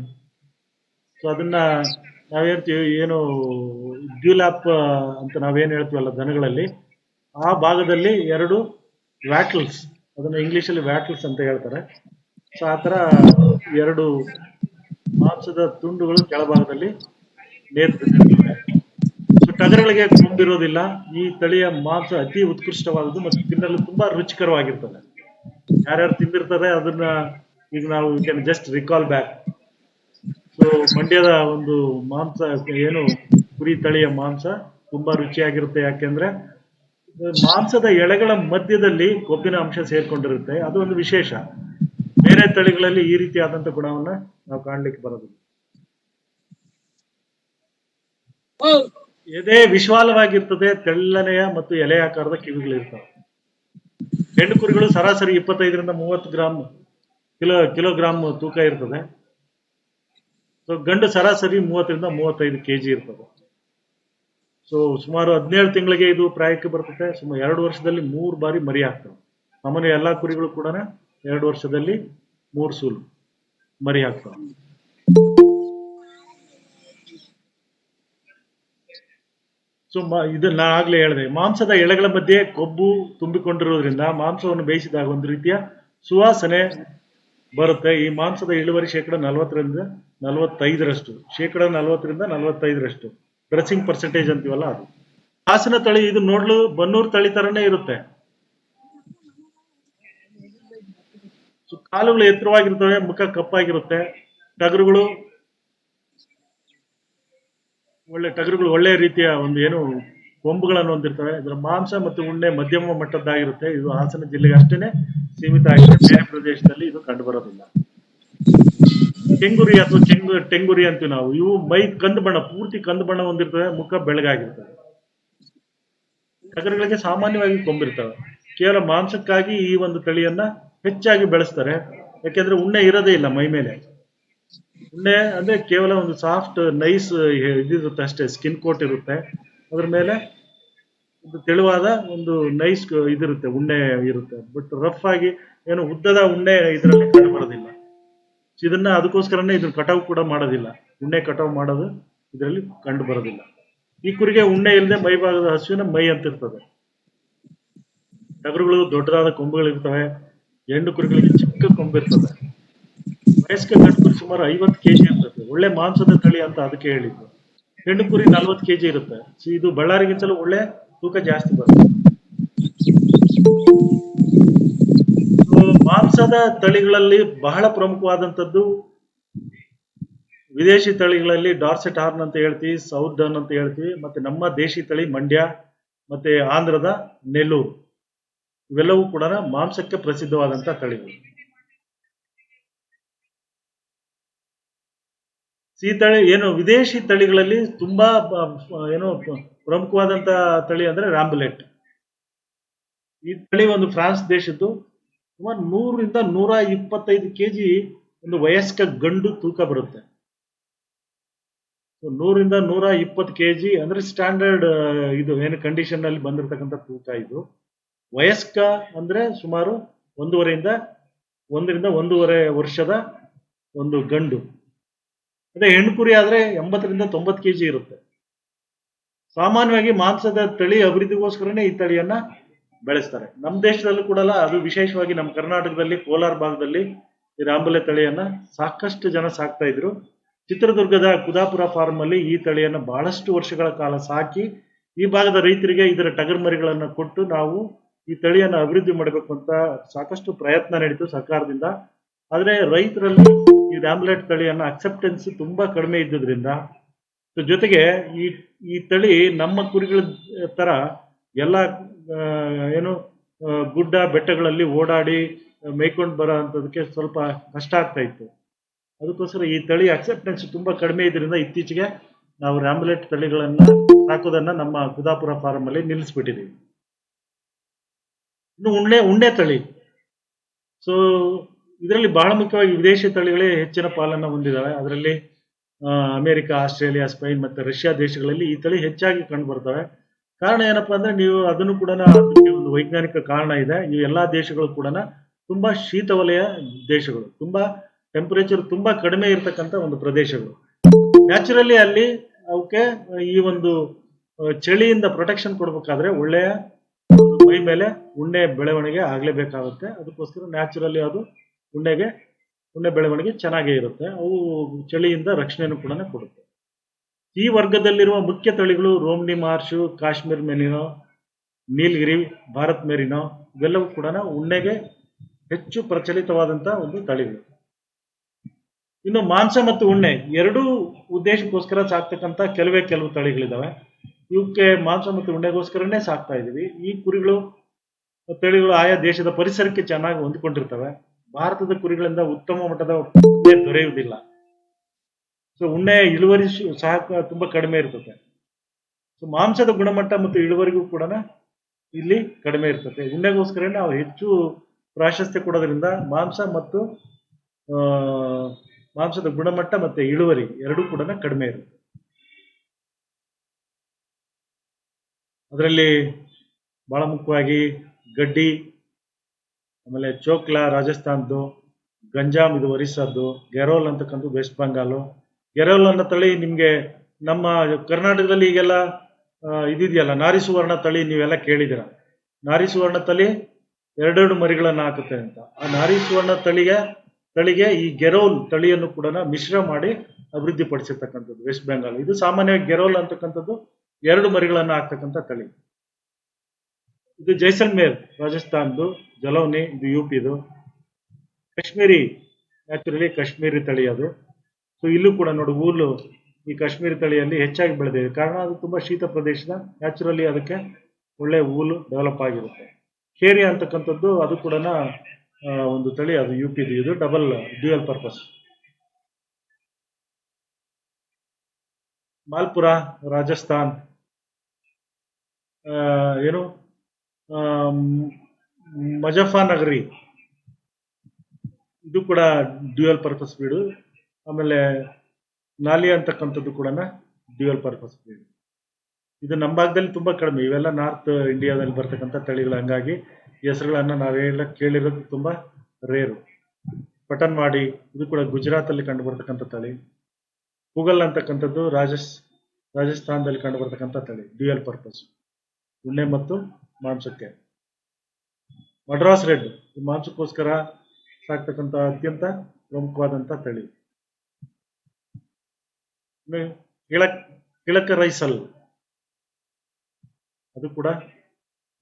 Speaker 1: ಸೊ ಅದನ್ನ ನಾವೇಳ್ತೀವಿ ಏನು ಡ್ಯೂಲ್ಯಾಪ್ ಅಂತ ನಾವೇನು ಹೇಳ್ತೀವಲ್ಲ ದನಗಳಲ್ಲಿ, ಆ ಭಾಗದಲ್ಲಿ ಎರಡು ವ್ಯಾಟಲ್ಸ್, ಅದನ್ನ ಇಂಗ್ಲೀಷಲ್ಲಿ ವ್ಯಾಟಲ್ಸ್ ಅಂತ ಹೇಳ್ತಾರೆ. ಸೊ ಆ ಥರ ಎರಡು ಮಾಂಸದ ತುಂಡುಗಳು ಕೆಳಭಾಗದಲ್ಲಿ ನೇತೃತ್ವ ಸೊ ಟಗರುಗಳಿಗೆ ತುಂಬಿರೋದಿಲ್ಲ, ಈ ತಳಿಯ ಮಾಂಸ ಅತಿ ಉತ್ಕೃಷ್ಟವಾದದ್ದು ಮತ್ತು ತಿನ್ನಲು ತುಂಬಾ ರುಚಿಕರವಾಗಿರ್ತದೆ. ಯಾರ್ಯಾರು ತಿಂದಿರ್ತಾರೆ ಅದನ್ನ ಈಗ ನಾವು can just recall back so ಮಂಡ್ಯದ ಒಂದು ಮಾಂಸ ಏನು ಕುರಿ ತಳಿಯ ಮಾಂಸ ತುಂಬಾ ರುಚಿಯಾಗಿರುತ್ತೆ. ಯಾಕೆಂದ್ರೆ ಮಾಂಸದ ಎಳೆಗಳ ಮಧ್ಯದಲ್ಲಿ ಕೊಬ್ಬಿನ ಅಂಶ ಸೇರ್ಕೊಂಡಿರುತ್ತೆ. ಅದು ಒಂದು ವಿಶೇಷ. ಬೇರೆ ತಳಿಗಳಲ್ಲಿ ಈ ರೀತಿಯಾದಂತ ಗುಣವನ್ನ ನಾವು ಕಾಣ್ಲಿಕ್ಕೆ ಬರೋದಿಲ್ಲ. ಎದೆ ವಿಶಾಲವಾಗಿರ್ತದೆ, ತೆಳ್ಳನೆಯ ಮತ್ತು ಎಲೆ ಆಕಾರದ ಕಿವಿಗಳಿರ್ತವೆ ಹೆಣ್ಣು ಕುರಿಗಳು ಸರಾಸರಿ ಇಪ್ಪತ್ತೈದರಿಂದ ಮೂವತ್ತು ಗ್ರಾಮ್ ಕಿಲೋ ಕಿಲೋಗ್ರಾಮ್ ತೂಕ ಇರ್ತದೆ. ಗಂಡು ಸರಾಸರಿ ಮೂವತ್ತರಿಂದ ಮೂವತ್ತೈದು ಕೆಜಿ ಇರ್ತದೆ. ಸೊ ಸುಮಾರು ಹದಿನೇಳು ತಿಂಗಳಿಗೆ ಇದು ಪ್ರಾಯಕ್ಕೆ ಬರ್ತದೆ. ಸುಮಾರು ಎರಡು ವರ್ಷದಲ್ಲಿ ಮೂರು ಬಾರಿ ಮರಿ ಹಾಕ್ತವೆ ಸಾಮಾನ್ಯ ಎಲ್ಲ ಕುರಿಗಳು ಕೂಡ ಎರಡು ವರ್ಷದಲ್ಲಿ ಮೂರು ಸೂಲು ಮರಿ ಹಾಕ್ತವೆ. ಸೊ ಇದನ್ನ ಆಗ್ಲೇ ಹೇಳಿದೆ. ಮಾಂಸದ ಎಳೆಗಳ ಮಧ್ಯೆ ಕೊಬ್ಬು ತುಂಬಿಕೊಂಡಿರೋದ್ರಿಂದ ಮಾಂಸವನ್ನು ಬೇಯಿಸಿದಾಗ ಒಂದು ರೀತಿಯ ಸುವಾಸನೆ ಬರುತ್ತೆ. ಈ ಮಾಂಸದ ಇಳುವರಿ ಶೇಕಡ ನಲವತ್ತರಿಂದ ನಲವತ್ತೈದರಷ್ಟು. ಶೇಕಡ ನಲವತ್ತರಿಂದ ನಲವತ್ತೈದರಷ್ಟು. ಡ್ರೆಸ್ಸಿಂಗ್ ಪರ್ಸೆಂಟೇಜ್ ಅಂತೀವಲ್ಲ ಅದು. ಹಾಸನ ತಳಿ ಇದು ನೋಡ್ಲು ಬನ್ನೂರು ತಳಿ ತರನೇ ಇರುತ್ತೆ. ಕಾಲುಗಳು ಎತ್ತರವಾಗಿರ್ತವೆ, ಮುಖ ಕಪ್ಪಾಗಿರುತ್ತೆ, ಟಗರುಗಳು ಒಳ್ಳೆ ಟಗರುಗಳು ಒಳ್ಳೆ ರೀತಿಯ ಒಂದು ಏನು ಕೊಂಬುಗಳನ್ನು ಹೊಂದಿರ್ತವೆ. ಇದರ ಮಾಂಸ ಮತ್ತು ಉಣ್ಣೆ ಮಧ್ಯಮ ಮಟ್ಟದ್ದಾಗಿರುತ್ತೆ. ಇದು ಹಾಸನ ಜಿಲ್ಲೆಗೆ ಅಷ್ಟೇನೆ ಸೀಮಿತ ಆಗಿದೆ. ಬೇರೆ ಪ್ರದೇಶದಲ್ಲಿ ಇದು ಕಂಡು ಕೆಂಗುರಿ ಅಥವಾ ಚೆಂಗು ಟೆಂಗುರಿ ಅಂತೀವಿ ನಾವು. ಇವು ಮೈ ಕಂದು ಬಣ್ಣ, ಪೂರ್ತಿ ಕಂದು ಬಣ್ಣ ಹೊಂದಿರ್ತವೆ, ಮುಖ ಬೆಳಗಾಗಿರ್ತವೆ. ಟಗರುಗಳಿಗೆ ಸಾಮಾನ್ಯವಾಗಿ ಕೊಂಬಿರ್ತವೆ. ಕೇವಲ ಮಾಂಸಕ್ಕಾಗಿ ಈ ಒಂದು ತಳಿಯನ್ನ ಹೆಚ್ಚಾಗಿ ಬೆಳೆಸ್ತಾರೆ. ಯಾಕೆಂದ್ರೆ ಉಣ್ಣೆ ಇರೋದೇ ಇಲ್ಲ ಮೈ ಮೇಲೆ. ಉಣ್ಣೆ ಅಂದ್ರೆ ಕೇವಲ ಒಂದು ಸಾಫ್ಟ್, ನೈಸ್ ಇದಿರುತ್ತೆ ಅಷ್ಟೇ, ಸ್ಕಿನ್ ಕೋಟ್ ಇರುತ್ತೆ. ಅದ್ರ ಮೇಲೆ ಒಂದು ತೆಳುವಾದ ಒಂದು ನೈಸ್ ಇದಿರುತ್ತೆ, ಉಣ್ಣೆ ಇರುತ್ತೆ. ಬಟ್ ರಫ್ ಆಗಿ ಏನು ಉದ್ದದ ಉಣ್ಣೆ ಇದರಲ್ಲಿ ಕಂಡು ಬರೋದಿಲ್ಲ. So ಇದನ್ನ ಅದಕ್ಕೋಸ್ಕರನೇ ಇದನ್ನ ಕಟಾವು ಕೂಡ ಮಾಡೋದಿಲ್ಲ. ಉಣ್ಣೆ ಕಟಾವು ಮಾಡೋದು ಇದರಲ್ಲಿ ಕಂಡು ಬರೋದಿಲ್ಲ. ಈ ಕುರಿಗೆ ಉಣ್ಣೆ ಇಲ್ಲದೆ ಮೈಭಾಗದ ಹಸುವಿನ ಮೈ ಅಂತ ಇರ್ತದೆ. ಟಗರುಗಳು ದೊಡ್ಡದಾದ ಕೊಂಬುಗಳಿರ್ತವೆ. ಹೆಣ್ಣು ಕುರಿಗಳಿಗೆ ಚಿಕ್ಕ ಕೊಂಬಿರ್ತದೆ ವಯಸ್ಕ ಗಂಡು ಕುರಿ ಸುಮಾರು ಐವತ್ತು ಕೆಜಿ ಇರ್ತದೆ. ಒಳ್ಳೆ ಮಾಂಸದ ತಳಿ ಅಂತ ಅದಕ್ಕೆ ಹೇಳಿದ್ದು. ಹೆಣ್ಣು ಕುರಿ ನಲ್ವತ್ತು ಕೆಜಿ ಇರುತ್ತೆ. ಇದು ಬಳ್ಳಾರಿಗಿಂತಲೂ ಒಳ್ಳೆ ತೂಕ ಜಾಸ್ತಿ ಬರುತ್ತೆ. ಮಾಂಸದ ತಳಿಗಳಲ್ಲಿ ಬಹಳ ಪ್ರಮುಖವಾದಂಥದ್ದು ವಿದೇಶಿ ತಳಿಗಳಲ್ಲಿ ಡಾರ್ಸೆಟ್ ಹಾರ್ನ್ ಅಂತ ಹೇಳ್ತೀವಿ ಸೌದನ್ ಅಂತ ಹೇಳ್ತೀವಿ, ಮತ್ತೆ ನಮ್ಮ ದೇಶಿ ತಳಿ ಮಂಡ್ಯ, ಮತ್ತೆ ಆಂಧ್ರದ ನೆಲ್ಲೂರು. ಇವೆಲ್ಲವೂ ಕೂಡ ಮಾಂಸಕ್ಕೆ ಪ್ರಸಿದ್ಧವಾದಂತಹ ತಳಿಗಳು. ಈ ತಳಿ ಏನು ವಿದೇಶಿ ತಳಿಗಳಲ್ಲಿ ತುಂಬಾ ಏನು ಪ್ರಮುಖವಾದಂತಹ ತಳಿ ಅಂದ್ರೆ ರಾಂಬುಲೆಟ್ ಈ ತಳಿ ಒಂದು ಫ್ರಾನ್ಸ್ ದೇಶದ್ದು. ಸುಮಾರು ನೂರರಿಂದ ನೂರ ಇಪ್ಪತ್ತೈದು ಕೆಜಿ ಒಂದು ವಯಸ್ಕ ಗಂಡು ತೂಕ ಬರುತ್ತೆ. ನೂರಿಂದ ನೂರ ಇಪ್ಪತ್ತು ಕೆಜಿ ಅಂದ್ರೆ ಸ್ಟ್ಯಾಂಡರ್ಡ್ ಇದು ಏನು ಕಂಡೀಷನ್ ಅಲ್ಲಿ ಬಂದಿರತಕ್ಕಂಥ ತೂಕ ಇದು. ವಯಸ್ಕ ಅಂದ್ರೆ ಸುಮಾರು ಒಂದೂವರೆಯಿಂದ ಒಂದರಿಂದ ಒಂದೂವರೆ ವರ್ಷದ ಒಂದು ಗಂಡು. ಅದೇ ಹೆಣ್ಣು ಕುರಿ ಆದ್ರೆ ಎಂಬತ್ತರಿಂದ ತೊಂಬತ್ತು ಕೆಜಿ ಇರುತ್ತೆ. ಸಾಮಾನ್ಯವಾಗಿ ಮಾಂಸದ ತಳಿ ಅಭಿವೃದ್ಧಿಗೋಸ್ಕರನೇ ಈ ತಳಿಯನ್ನ ಬೆಳೆಸ್ತಾರೆ. ನಮ್ಮ ದೇಶದಲ್ಲೂ ಕೂಡ ಅದು ವಿಶೇಷವಾಗಿ ನಮ್ಮ ಕರ್ನಾಟಕದಲ್ಲಿ, ಕೋಲಾರ ಭಾಗದಲ್ಲಿ ಈ ರಾಂಬಲೆ ತಳಿಯನ್ನ ಸಾಕಷ್ಟು ಜನ ಸಾಕ್ತಾ ಇದ್ರು. ಚಿತ್ರದುರ್ಗದ ಕುದಾಪುರ ಫಾರ್ಮ್ ಅಲ್ಲಿ ಈ ತಳಿಯನ್ನ ಬಹಳಷ್ಟು ವರ್ಷಗಳ ಕಾಲ ಸಾಕಿ, ಈ ಭಾಗದ ರೈತರಿಗೆ ಇದರ ಟಗರ್ ಮರಿಗಳನ್ನ ಕೊಟ್ಟು ನಾವು ಈ ತಳಿಯನ್ನ ಅಭಿವೃದ್ಧಿ ಮಾಡಬೇಕು ಅಂತ ಸಾಕಷ್ಟು ಪ್ರಯತ್ನ ನಡೀತು ಸರ್ಕಾರದಿಂದ. ಆದ್ರೆ ರೈತರಲ್ಲಿ ಈ ರ್ಯಾಮ್ಲೆಟ್ ತಳಿಯನ್ನ ಅಕ್ಸೆಪ್ಟೆನ್ಸ್ ತುಂಬಾ ಕಡಿಮೆ ಇದ್ದುದರಿಂದ, ಜೊತೆಗೆ ಈ ಈ ತಳಿ ನಮ್ಮ ಕುರಿಗಳ ತರ ಎಲ್ಲ ಏನು ಗುಡ್ಡ ಬೆಟ್ಟಗಳಲ್ಲಿ ಓಡಾಡಿ ಮೇಯ್ಕೊಂಡು ಬರೋ ಅಂಥದಕ್ಕೆ ಸ್ವಲ್ಪ ಕಷ್ಟ ಆಗ್ತಾ ಇತ್ತು. ಅದಕ್ಕೋಸ್ಕರ ಈ ತಳಿ ಅಕ್ಸೆಪ್ಟೆನ್ಸ್ ತುಂಬಾ ಕಡಿಮೆ ಇದರಿಂದ ಇತ್ತೀಚೆಗೆ ನಾವು ರಾಂಬುಲೆಟ್ ತಳಿಗಳನ್ನ ಹಾಕೋದನ್ನು ನಮ್ಮ ಕುದಾಪುರ ಅಲ್ಲಿ ನಿಲ್ಲಿಸ್ಬಿಟ್ಟಿದ್ದೀವಿ ಇನ್ನು ಉಣ್ಣೆ ಉಣ್ಣೆ ತಳಿ. ಸೊ ಇದರಲ್ಲಿ ಬಹಳ ಮುಖ್ಯವಾಗಿ ವಿದೇಶಿ ತಳಿಗಳೇ ಹೆಚ್ಚಿನ ಪಾಲನ್ನ ಹೊಂದಿದ್ದಾವೆ ಅದರಲ್ಲಿ ಅಮೆರಿಕ, ಆಸ್ಟ್ರೇಲಿಯಾ, ಸ್ಪೈನ್ ಮತ್ತೆ ರಷ್ಯಾ ದೇಶಗಳಲ್ಲಿ ಈ ತಳಿ ಹೆಚ್ಚಾಗಿ ಕಂಡು ಬರ್ತವೆ. ಕಾರಣ ಏನಪ್ಪಾ ಅಂದ್ರೆ ನೀವು ಅದನ್ನು ಕೂಡ ಒಂದು ವೈಜ್ಞಾನಿಕ ಕಾರಣ ಇದೆ. ಇವು ಎಲ್ಲಾ ದೇಶಗಳು ಕೂಡ ತುಂಬಾ ಶೀತ ವಲಯ ದೇಶಗಳು, ತುಂಬಾ ಟೆಂಪರೇಚರ್ ತುಂಬಾ ಕಡಿಮೆ ಇರತಕ್ಕಂತ ಒಂದು ಪ್ರದೇಶಗಳು. ನ್ಯಾಚುರಲಿ ಅಲ್ಲಿ ಅವಕ್ಕೆ ಈ ಒಂದು ಚಳಿಯಿಂದ ಪ್ರೊಟೆಕ್ಷನ್ ಕೊಡ್ಬೇಕಾದ್ರೆ ಒಳ್ಳೆಯ ಮೈ ಮೇಲೆ ಉಣ್ಣೆ ಬೆಳವಣಿಗೆ ಆಗ್ಲೇಬೇಕಾಗುತ್ತೆ. ಅದಕ್ಕೋಸ್ಕರ ನ್ಯಾಚುರಲಿ ಅದು ಉಣ್ಣೆಗೆ, ಉಣ್ಣೆ ಬೆಳವಣಿಗೆ ಚೆನ್ನಾಗೇ ಇರುತ್ತೆ. ಅವು ಚಳಿಯಿಂದ ರಕ್ಷಣೆಯನ್ನು ಕೂಡ ಕೊಡುತ್ತೆ. ಈ ವರ್ಗದಲ್ಲಿರುವ ಮುಖ್ಯ ತಳಿಗಳು Romney marsh, Kashmir merino Nilgiri, Bharat merino, ಇವೆಲ್ಲವೂ ಕೂಡ ಉಣ್ಣೆಗೆ ಹೆಚ್ಚು ಪ್ರಚಲಿತವಾದಂತಹ ಒಂದು ತಳಿಗಳು. ಇನ್ನು ಮಾಂಸ ಮತ್ತು ಉಣ್ಣೆ ಎರಡೂ ಉದ್ದೇಶಕ್ಕೋಸ್ಕರ ಸಾಕ್ತಕ್ಕಂಥ ಕೆಲವೇ ಕೆಲವು ತಳಿಗಳಿದ್ದಾವೆ ಇವಕ್ಕೆ ಮಾಂಸ ಮತ್ತು ಉಣ್ಣೆಗೋಸ್ಕರನೇ ಸಾಕ್ತಾ ಇದೀವಿ ಈ ಕುರಿಗಳು, ತಳಿಗಳು ಆಯಾ ದೇಶದ ಪರಿಸರಕ್ಕೆ ಚೆನ್ನಾಗಿ ಹೊಂದಿಕೊಂಡಿರ್ತವೆ. ಭಾರತದ ಕುರಿಗಳಿಂದ ಉತ್ತಮ ಮಟ್ಟದ ದೊರೆಯುವುದಿಲ್ಲ. ಸೊ ಉಣ್ಣೆ ಇಳುವರಿ ಸಹ ತುಂಬ ಕಡಿಮೆ ಇರ್ತದೆ ಸೊ ಮಾಂಸದ ಗುಣಮಟ್ಟ ಮತ್ತು ಇಳುವರಿಗೂ ಕೂಡ ಇಲ್ಲಿ ಕಡಿಮೆ ಇರ್ತದೆ ಉಣ್ಣೆಗೋಸ್ಕರ ನಾವು ಹೆಚ್ಚು ಪ್ರಾಶಸ್ತ್ಯ ಕೊಡೋದ್ರಿಂದ ಮಾಂಸ ಮತ್ತು ಮಾಂಸದ ಗುಣಮಟ್ಟ ಮತ್ತೆ ಇಳುವರಿ ಎರಡೂ ಕೂಡ ಕಡಿಮೆ ಇರುತ್ತೆ. ಅದರಲ್ಲಿ ಬಹಳ ಮುಖ್ಯವಾಗಿ ಗಡ್ಡಿ, ಆಮೇಲೆ ಚೋಕ್ಲಾ ರಾಜಸ್ಥಾನದ್ದು, ಗಂಜಾಮ್ ಇದು ಒರಿಸ್ಸಾದ್ದು, ಗೆರೋಲ್ ಅಂತಕ್ಕಂಥ ವೆಸ್ಟ್ ಬಂಗಾಲು ಗೆರೋಲ್ ಅನ್ನೋ ತಳಿ ನಿಮಗೆ ನಮ್ಮ ಕರ್ನಾಟಕದಲ್ಲಿ ಈಗೆಲ್ಲ ಇದಿದೆಯಲ್ಲ ನಾರಿ ಸುವರ್ಣ ತಳಿ ನೀವೆಲ್ಲ ಕೇಳಿದಿರ ನಾರಿ ಸುವರ್ಣ ತಳಿ ಎರಡೆರಡು ಮರಿಗಳನ್ನು ಹಾಕುತ್ತೆ ಅಂತ. ಆ ನಾರಿ ಸುವರ್ಣ ತಳಿಗೆ ತಳಿಗೆ ಈ ಗೆರೋಲ್ ತಳಿಯನ್ನು ಕೂಡ ಮಿಶ್ರ ಮಾಡಿ ಅಭಿವೃದ್ಧಿ ಪಡಿಸಿರ್ತಕ್ಕಂಥದ್ದು ವೆಸ್ಟ್ ಬೆಂಗಾಲ್ ಇದು ಸಾಮಾನ್ಯವಾಗಿ ಗೆರೋಲ್ ಅಂತಕ್ಕಂಥದ್ದು ಎರಡು ಮರಿಗಳನ್ನು ಹಾಕ್ತಕ್ಕಂಥ ತಳಿ. ಇದು ಜೈಸಲ್ಮೇರ್ ರಾಜಸ್ಥಾನ್ದು, ಜಲೌನಿ, ಇದು ಯು ಪಿದು ಕಾಶ್ಮೀರಿ ನ್ಯಾಚುರಲಿ ಕಾಶ್ಮೀರಿ ತಳಿ ಅದು. ಸೊ ಇಲ್ಲೂ ಕೂಡ ನೋಡಿ ಊಲು ಈ ಕಾಶ್ಮೀರ ತಳಿಯಲ್ಲಿ ಹೆಚ್ಚಾಗಿ ಬೆಳೆದಿದೆ. ಕಾರಣ ಅದು ತುಂಬಾ ಶೀತ ಪ್ರದೇಶದ ನ್ಯಾಚುರಲಿ ಅದಕ್ಕೆ ಒಳ್ಳೆ ಊಲು ಡೆವಲಪ್ ಆಗಿರುತ್ತೆ. ಖೇರಿ ಅಂತಕ್ಕಂಥದ್ದು, ಅದು ಕೂಡ ಒಂದು ತಳಿ ಅದು ಯು ಪಿ ಇದು double dual purpose Malpura, Rajasthan ಏನು ಮಜಫಾ ನಗರಿ. ಇದು ಕೂಡ ಡ್ಯೂಯಲ್ ಪರ್ಪಸ್ ಬೀಡು. ಆಮೇಲೆ ನಾಲಿ ಅಂತಕ್ಕಂಥದ್ದು ಕೂಡ ಡ್ಯೂಯಲ್ ಪರ್ಪಸ್ ಬ್ರೀಡ್ ಇದು ನಮ್ಮ ಭಾಗದಲ್ಲಿ ತುಂಬ ಕಡಿಮೆ. ಇವೆಲ್ಲ ನಾರ್ತ್ ಇಂಡಿಯಾದಲ್ಲಿ ಬರ್ತಕ್ಕಂಥ ತಳಿಗಳು. ಹಂಗಾಗಿ ಹೆಸರುಗಳನ್ನು ನಾವೆಲ್ಲ ಕೇಳಿರೋದು ತುಂಬ ರೇರು ಪಟನ್ ಮಾಡಿ, ಇದು ಕೂಡ ಗುಜರಾತಲ್ಲಿ ಕಂಡು ಬರ್ತಕ್ಕಂಥ ತಳಿ. ಪುಗಲ್ ಅಂತಕ್ಕಂಥದ್ದು ರಾಜಸ್, ರಾಜಸ್ಥಾನದಲ್ಲಿ ಕಂಡು ಬರ್ತಕ್ಕಂಥ ತಳಿ ಡ್ಯೂಯಲ್ ಪರ್ಪಸ್ ಉಣ್ಣೆ ಮತ್ತು ಮಾಂಸಕ್ಕೆ. ಮಡ್ರಾಸ್ ರೆಡ್ ಮಾಂಸಕ್ಕೋಸ್ಕರ ಸಾಕ್ತಕ್ಕಂಥ ಅತ್ಯಂತ ಪ್ರಮುಖವಾದಂಥ ತಳಿ. ಕಿಳಕ ರೈಸಲ್ ಅದು ಕೂಡ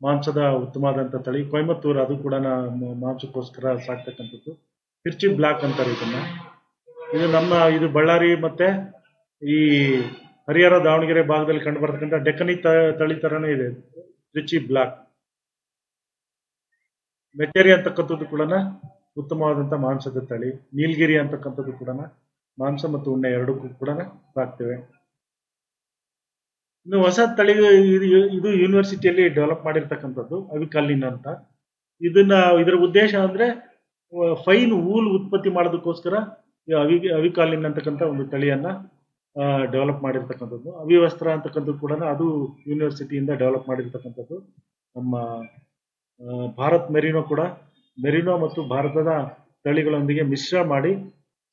Speaker 1: ಮಾಂಸದ ಉತ್ತಮವಾದಂಥ ತಳಿ. ಕೊಯಮತ್ತೂರು ಅದು ಕೂಡ ಮಾಂಸಕ್ಕೋಸ್ಕರ ಸಾಕ್ತಕ್ಕಂಥದ್ದು. ತಿರ್ಚಿ ಬ್ಲಾಕ್ ಅಂತಾರೆ ಇದನ್ನ. ಇದು ನಮ್ಮ, ಇದು ಬಳ್ಳಾರಿ ಮತ್ತೆ ಈ ಹರಿಹರ, ದಾವಣಗೆರೆ ಭಾಗದಲ್ಲಿ ಕಂಡು ಬರ್ತಕ್ಕಂಥ ಡೆಕ್ಕನಿ ತಳಿ ತರನೇ ಇದೆ. ತಿರ್ಚಿ ಬ್ಲಾಕ್. ಮೆಟೇರಿ ಅಂತಕ್ಕಂಥದ್ದು ಕೂಡ ಉತ್ತಮವಾದಂಥ ಮಾಂಸದ ತಳಿ. ನೀಲಗಿರಿ ಅಂತಕ್ಕಂಥದ್ದು ಕೂಡ ಮಾಂಸ ಮತ್ತು ಉಣ್ಣೆ ಎರಡಕ್ಕೂ ಕೂಡ ಸಾಕ್ತೇವೆ ಇನ್ನು ಹೊಸ ತಳಿ ಇದು ಯೂನಿವರ್ಸಿಟಿಯಲ್ಲಿ ಡೆವಲಪ್ ಮಾಡಿರ್ತಕ್ಕಂಥದ್ದು ಅವಿಕಲ್ಲಿನ್ ಅಂತ. ಇದನ್ನ, ಇದರ ಉದ್ದೇಶ ಅಂದ್ರೆ ಫೈನ್ ಊಲ್ ಉತ್ಪತ್ತಿ ಮಾಡೋದಕ್ಕೋಸ್ಕರ ಅವಿ ಅವಿಕಾಲಿನ್ ಅಂತಕ್ಕಂಥ ಒಂದು ತಳಿಯನ್ನ ಡೆವಲಪ್ ಮಾಡಿರ್ತಕ್ಕಂಥದ್ದು. ಅವಿವಸ್ತ್ರ ಅಂತಕ್ಕಂಥದ್ದು ಕೂಡ ಅದು ಯೂನಿವರ್ಸಿಟಿಯಿಂದ ಡೆವಲಪ್ ಮಾಡಿರ್ತಕ್ಕಂಥದ್ದು. ನಮ್ಮ ಭಾರತ್ ಮೆರಿನೋ ಕೂಡ, ಮೆರಿನೋ ಮತ್ತು ಭಾರತದ ತಳಿಗಳೊಂದಿಗೆ ಮಿಶ್ರ ಮಾಡಿ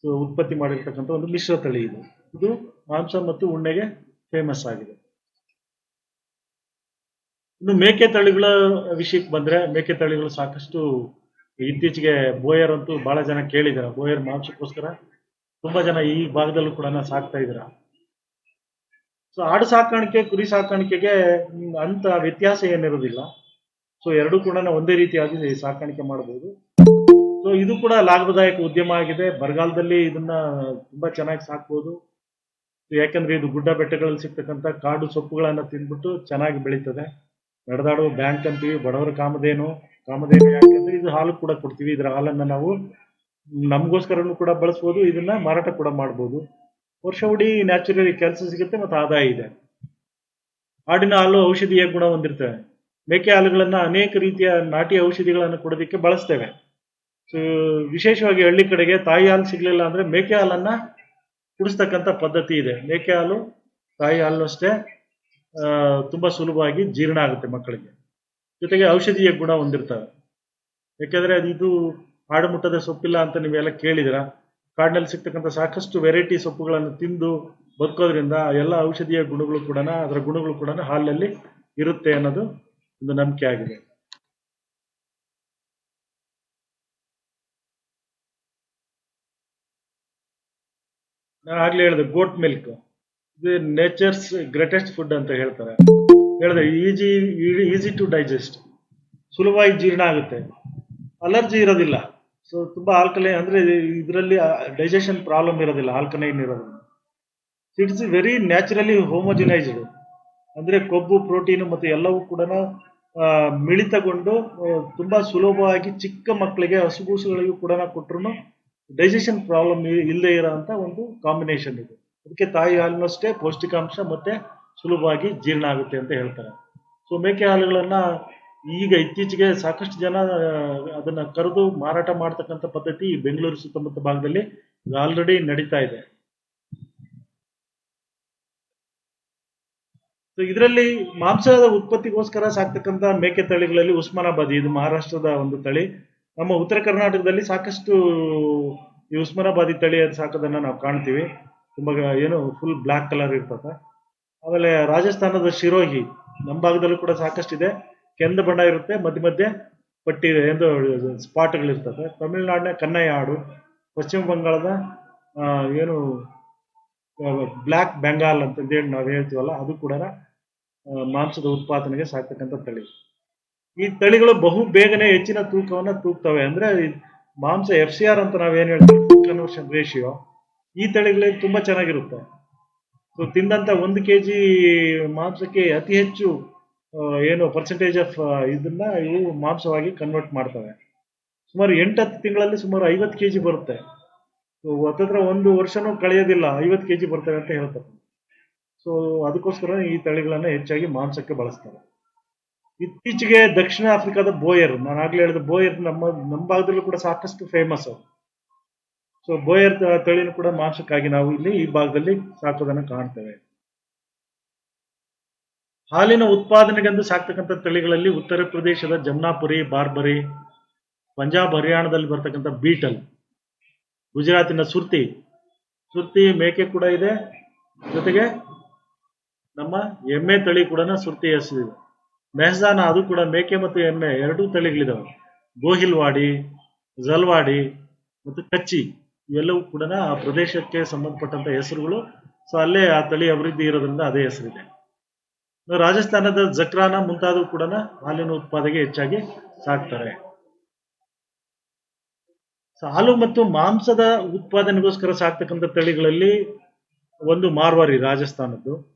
Speaker 1: ಉತ್ಪತ್ತಿ ಮಾಡಿರ್ತಕ್ಕಂಥ ಒಂದು ಮಿಶ್ರ ತಳಿ ಇದು. ಇದು ಮಾಂಸ ಮತ್ತು ಉಣ್ಣೆಗೆ ಫೇಮಸ್ ಆಗಿದೆ. ಇನ್ನು ಮೇಕೆ ತಳಿಗಳ ವಿಷಯಕ್ಕೆ ಬಂದ್ರೆ ಮೇಕೆ ತಳಿಗಳು ಸಾಕಷ್ಟು ಇತ್ತೀಚೆಗೆ ಬೋಯರ್ ಅಂತೂ ಬಹಳ ಜನ ಕೇಳಿದಾರೆ. ಬೋಯರ್ ಮಾಂಸಕ್ಕೋಸ್ಕರ ತುಂಬಾ ಜನ ಈ ಭಾಗದಲ್ಲೂ ಕೂಡ ಸಾಕ್ತಾ ಇದಾರ ಸೊ ಆಡು ಸಾಕಾಣಿಕೆ, ಕುರಿ ಸಾಕಾಣಿಕೆಗೆ ಅಂತ ವ್ಯತ್ಯಾಸ ಏನಿರೋದಿಲ್ಲ. ಸೊ ಎರಡೂ ಕೂಡ ಒಂದೇ ರೀತಿಯಾಗಿ ಸಾಕಾಣಿಕೆ ಮಾಡಬಹುದು. ಸೊ ಇದು ಕೂಡ ಲಾಭದಾಯಕ ಉದ್ಯಮ ಆಗಿದೆ. ಬರಗಾಲದಲ್ಲಿ ಇದನ್ನ ತುಂಬಾ ಚೆನ್ನಾಗಿ ಸಾಕ್ಬೋದು. ಯಾಕಂದ್ರೆ ಇದು ಗುಡ್ಡ ಬೆಟ್ಟಗಳಲ್ಲಿ ಸಿಗ್ತಕ್ಕಂಥ ಕಾಡು ಸೊಪ್ಪುಗಳನ್ನ ತಿಂದ್ಬಿಟ್ಟು ಚೆನ್ನಾಗಿ ಬೆಳೀತದೆ. ನಡೆದಾಡುವ ಬ್ಯಾಂಕ್ ಅಂತೀವಿ, ಬಡವರ ಕಾಮಧೇನು ಕಾಮಧೇನು ಯಾಕಂದ್ರೆ ಇದು ಹಾಲು ಕೂಡ ಕೊಡ್ತೀವಿ. ಇದರ ಹಾಲನ್ನ ನಾವು ನಮಗೋಸ್ಕರನು ಕೂಡ ಬಳಸ್ಬೋದು, ಇದನ್ನ ಮಾರಾಟ ಕೂಡ ಮಾಡ್ಬೋದು. ವರ್ಷವಿಡೀ ನ್ಯಾಚುರಲಿ ಕೆಲಸ ಸಿಗುತ್ತೆ ಮತ್ತು ಆದಾಯ ಇದೆ. ಆಡಿನ ಹಾಲು ಔಷಧೀಯ ಗುಣ ಹೊಂದಿರ್ತವೆ. ಮೇಕೆ ಹಾಲುಗಳನ್ನ ಅನೇಕ ರೀತಿಯ ನಾಟಿ ಔಷಧಿಗಳನ್ನು ಕೊಡೋದಕ್ಕೆ ಬಳಸ್ತೇವೆ. ವಿಶೇಷವಾಗಿ ಹಳ್ಳಿ ಕಡೆಗೆ ತಾಯಿ ಹಾಲು ಸಿಗ್ಲಿಲ್ಲ ಅಂದ್ರೆ ಮೇಕೆ ಹಾಲನ್ನ ಕುಡಿಸ್ತಕ್ಕಂಥ ಪದ್ಧತಿ ಇದೆ. ಮೇಕೆ ಹಾಲು, ತಾಯಿ ಹಾಲು ಅಷ್ಟೇ ತುಂಬಾ ಸುಲಭವಾಗಿ ಜೀರ್ಣ ಆಗುತ್ತೆ ಮಕ್ಕಳಿಗೆ. ಜೊತೆಗೆ ಔಷಧೀಯ ಗುಣ ಹೊಂದಿರ್ತವೆ. ಯಾಕೆಂದ್ರೆ ಅದು ಇದು ಆಡುಮುಟ್ಟದ ಸೊಪ್ಪಿಲ್ಲ ಅಂತ ನೀವೆಲ್ಲ ಕೇಳಿದಿರ ಕಾಡಿನಲ್ಲಿ ಸಿಗ್ತಕ್ಕಂಥ ಸಾಕಷ್ಟು ವೆರೈಟಿ ಸೊಪ್ಪುಗಳನ್ನು ತಿಂದು ಬದುಕೋದ್ರಿಂದ ಎಲ್ಲ ಔಷಧೀಯ ಗುಣಗಳು ಕೂಡ ಅದರ ಗುಣಗಳು ಕೂಡ ಹಾಲಿನಲ್ಲಿ ಇರುತ್ತೆ ಅನ್ನೋದು ಒಂದು ನಂಬಿಕೆ ಆಗಿದೆ. ನಾನು ಆಗ್ಲೇ ಹೇಳಿದೆ ಗೋಟ್ ಮಿಲ್ಕ್ ಇದು ನೇಚರ್ಸ್ ಗ್ರೇಟೆಸ್ಟ್ ಫುಡ್ ಅಂತ ಹೇಳ್ತಾರೆ. ಹೇಳಿದೆ ಈಜಿ ಈಸಿ ಟು ಡೈಜೆಸ್ಟ್ ಸುಲಭವಾಗಿ ಜೀರ್ಣ ಆಗುತ್ತೆ. ಅಲರ್ಜಿ ಇರೋದಿಲ್ಲ. ಸೊ ತುಂಬ ಆಲ್ಕಲೈನ್ ಅಂದ್ರೆ ಇದರಲ್ಲಿ ಡೈಜೆಷನ್ ಪ್ರಾಬ್ಲಮ್ ಇರೋದಿಲ್ಲ ಆಲ್ಕಲೈನ್ ಇರೋದಿಲ್ಲ. ಇಟ್ಸ್ ವೆರಿ ನ್ಯಾಚುರಲಿ ಹೋಮೋಜಿನೈಸ್ಡ್ ಅಂದ್ರೆ ಕೊಬ್ಬು ಪ್ರೋಟೀನ್ ಮತ್ತು ಎಲ್ಲವೂ ಕೂಡ ಮಿಳಿತಗೊಂಡು ತುಂಬಾ ಸುಲಭವಾಗಿ ಚಿಕ್ಕ ಮಕ್ಕಳಿಗೆ ಹಸುಗೂಸುಗಳಿಗೂ ಕೂಡ ಕೊಟ್ಟರು ಡೈಜೆಷನ್ ಪ್ರಾಬ್ಲಮ್ ಇಲ್ಲದೆ ಇರೋಂಥ ಒಂದು ಕಾಂಬಿನೇಷನ್ ಇದು. ಅದಕ್ಕೆ ತಾಯಿ ಹಾಲಿನಷ್ಟೇ ಪೌಷ್ಟಿಕಾಂಶ ಮತ್ತೆ ಸುಲಭವಾಗಿ ಜೀರ್ಣ ಆಗುತ್ತೆ ಅಂತ ಹೇಳ್ತಾರೆ. ಸೊ ಮೇಕೆ ಹಾಲುಗಳನ್ನ ಈಗ ಇತ್ತೀಚೆಗೆ ಸಾಕಷ್ಟು ಜನ ಅದನ್ನ ಕರೆದು ಮಾರಾಟ ಮಾಡ್ತಕ್ಕಂಥ ಪದ್ಧತಿ ಈ ಬೆಂಗಳೂರು ಸುತ್ತಮುತ್ತ ಭಾಗದಲ್ಲಿ ಆಲ್ರೆಡಿ ನಡೀತಾ ಇದೆ. ಸೊ ಇದರಲ್ಲಿ ಮಾಂಸದ ಉತ್ಪತ್ತಿಗೋಸ್ಕರ ಸಾಕ್ತಕ್ಕಂಥ ಮೇಕೆ ತಳಿಗಳಲ್ಲಿ ಉಸ್ಮಾನಾಬಾದಿ, ಇದು ಮಹಾರಾಷ್ಟ್ರದ ಒಂದು ತಳಿ. ನಮ್ಮ ಉತ್ತರ ಕರ್ನಾಟಕದಲ್ಲಿ ಸಾಕಷ್ಟು ಈ ಉಸ್ಮಾನಾಬಾದಿ ತಳಿ ಸಾಕೋದನ್ನ ನಾವು ಕಾಣ್ತೀವಿ. ತುಂಬಾ ಏನು ಫುಲ್ ಬ್ಲಾಕ್ ಕಲರ್ ಇರ್ತದೆ. ಆಮೇಲೆ ರಾಜಸ್ಥಾನದ ಶಿರೋಹಿ ನಮ್ಮ ಭಾಗದಲ್ಲೂ ಕೂಡ ಸಾಕಷ್ಟಿದೆ. ಕೆಂದ ಬಣ್ಣ ಇರುತ್ತೆ, ಮಧ್ಯ ಮಧ್ಯೆ ಪಟ್ಟಿ ಎಂದು ಸ್ಪಾಟ್ಗಳಿರ್ತದೆ ತಮಿಳುನಾಡಿನ ಕನ್ನಯ್ಯ ಆಡು ಪಶ್ಚಿಮ ಬಂಗಾಳದ ಏನು ಬ್ಲ್ಯಾಕ್ ಬೆಂಗಾಲ್ ಅಂತಂದೇಳಿ ನಾವು ಹೇಳ್ತೀವಲ್ಲ, ಅದು ಕೂಡ ಮಾಂಸದ ಉತ್ಪಾದನೆಗೆ ಸಾಕ್ತಕ್ಕಂಥ ತಳಿ. ಈ ತಳಿಗಳು ಬಹು ಬೇಗನೆ ಹೆಚ್ಚಿನ ತೂಕವನ್ನ ತೂಗ್ತವೆ. ಅಂದ್ರೆ ಮಾಂಸ ಎಫ್ ಸಿ ಆರ್ ಅಂತ ನಾವೇನ್ ಹೇಳ್ತೀವಿ? ಕನ್ವರ್ಷನ್ ರೇಷಿಯೋ ಈ ತಳಿಗಳಲ್ಲಿ ತುಂಬಾ ಚೆನ್ನಾಗಿರುತ್ತೆ. ಸೊ ತಿಂದಂತ ಒಂದು ಕೆಜಿ ಮಾಂಸಕ್ಕೆ ಅತಿ ಹೆಚ್ಚು ಏನು ಪರ್ಸೆಂಟೇಜ್ ಆಫ್ ಇದನ್ನ ಇವು ಮಾಂಸವಾಗಿ ಕನ್ವರ್ಟ್ ಮಾಡ್ತವೆ. ಸುಮಾರು ಎಂಟತ್ತು ತಿಂಗಳಲ್ಲಿ ಸುಮಾರು ಐವತ್ತು ಕೆಜಿ ಬರುತ್ತೆ. ಸೊ ಹತ್ತತ್ರ ಒಂದು ವರ್ಷನೂ ಕಳೆಯೋದಿಲ್ಲ, ಐವತ್ತು ಕೆಜಿ ಬರ್ತವೆ ಅಂತ ಹೇಳ್ತಾರೆ. ಸೊ ಅದಕ್ಕೋಸ್ಕರ ಈ ತಳಿಗಳನ್ನ ಹೆಚ್ಚಾಗಿ ಮಾಂಸಕ್ಕೆ ಬಳಸ್ತಾರೆ. ಇತ್ತೀಚೆಗೆ ದಕ್ಷಿಣ ಆಫ್ರಿಕಾದ ಬೋಯರ್, ನಾನು ಆಗ್ಲೇ ಹೇಳಿದ ಬೋಯರ್ ನಮ್ಮ ನಮ್ಮ ಭಾಗದಲ್ಲೂ ಕೂಡ ಸಾಕಷ್ಟು ಫೇಮಸ್ ಸೊ ಬೋಯರ್ ತಳಿನೂ ಕೂಡ ಮಾಂಸಕ್ಕಾಗಿ ನಾವು ಇಲ್ಲಿ ಈ ಭಾಗದಲ್ಲಿ ಸಾಕೋದನ್ನ ಕಾಣ್ತೇವೆ. ಹಾಲಿನ ಉತ್ಪಾದನೆಗೆಂದು ಸಾಕ್ತಕ್ಕಂಥ ತಳಿಗಳಲ್ಲಿ ಉತ್ತರ ಪ್ರದೇಶದ ಜಮ್ನಾಪುರಿ, ಬಾರ್ಬರಿ, ಪಂಜಾಬ್, ಹರಿಯಾಣದಲ್ಲಿ ಬರ್ತಕ್ಕಂಥ ಬೀಟಲ್, ಗುಜರಾತಿನ ಸುರ್ತಿ. ಸುರ್ತಿ ಮೇಕೆ ಕೂಡ ಇದೆ. ಜೊತೆಗೆ ನಮ್ಮ ಎಮ್ಮೆ ತಳಿ ಕೂಡ ಸುರ್ತಿ ಹೆಸರಿದೆ ಮೆಹಜಾನ ಅದು ಕೂಡ ಮೇಕೆ ಮತ್ತು ಎಮ್ಮೆ ಎರಡೂ ತಳಿಗಳಿದಾವೆ. ಗೋಹಿಲ್ವಾಡಿ, ಜಲ್ವಾಡಿ ಮತ್ತು ಕಚ್ಚಿ ಇವೆಲ್ಲವೂ ಕೂಡ ಆ ಪ್ರದೇಶಕ್ಕೆ ಸಂಬಂಧಪಟ್ಟಂತ ಹೆಸರುಗಳು. ಸೊ ಅಲ್ಲೇ ಆ ತಳಿ ಅಭಿವೃದ್ಧಿ ಇರೋದ್ರಿಂದ ಅದೇ ಹೆಸರಿದೆ. ರಾಜಸ್ಥಾನದ ಜಕ್ರಾನ ಮುಂತಾದವು ಕೂಡ ಹಾಲಿನ ಉತ್ಪಾದನೆಗೆ ಹೆಚ್ಚಾಗಿ ಸಾಕ್ತಾರೆ. ಹಾಲು ಮತ್ತು ಮಾಂಸದ ಉತ್ಪಾದನೆಗೋಸ್ಕರ ಸಾಕ್ತಕ್ಕಂಥ ತಳಿಗಳಲ್ಲಿ ಒಂದು ಮಾರ್ವಾರಿ ರಾಜಸ್ಥಾನದ್ದು.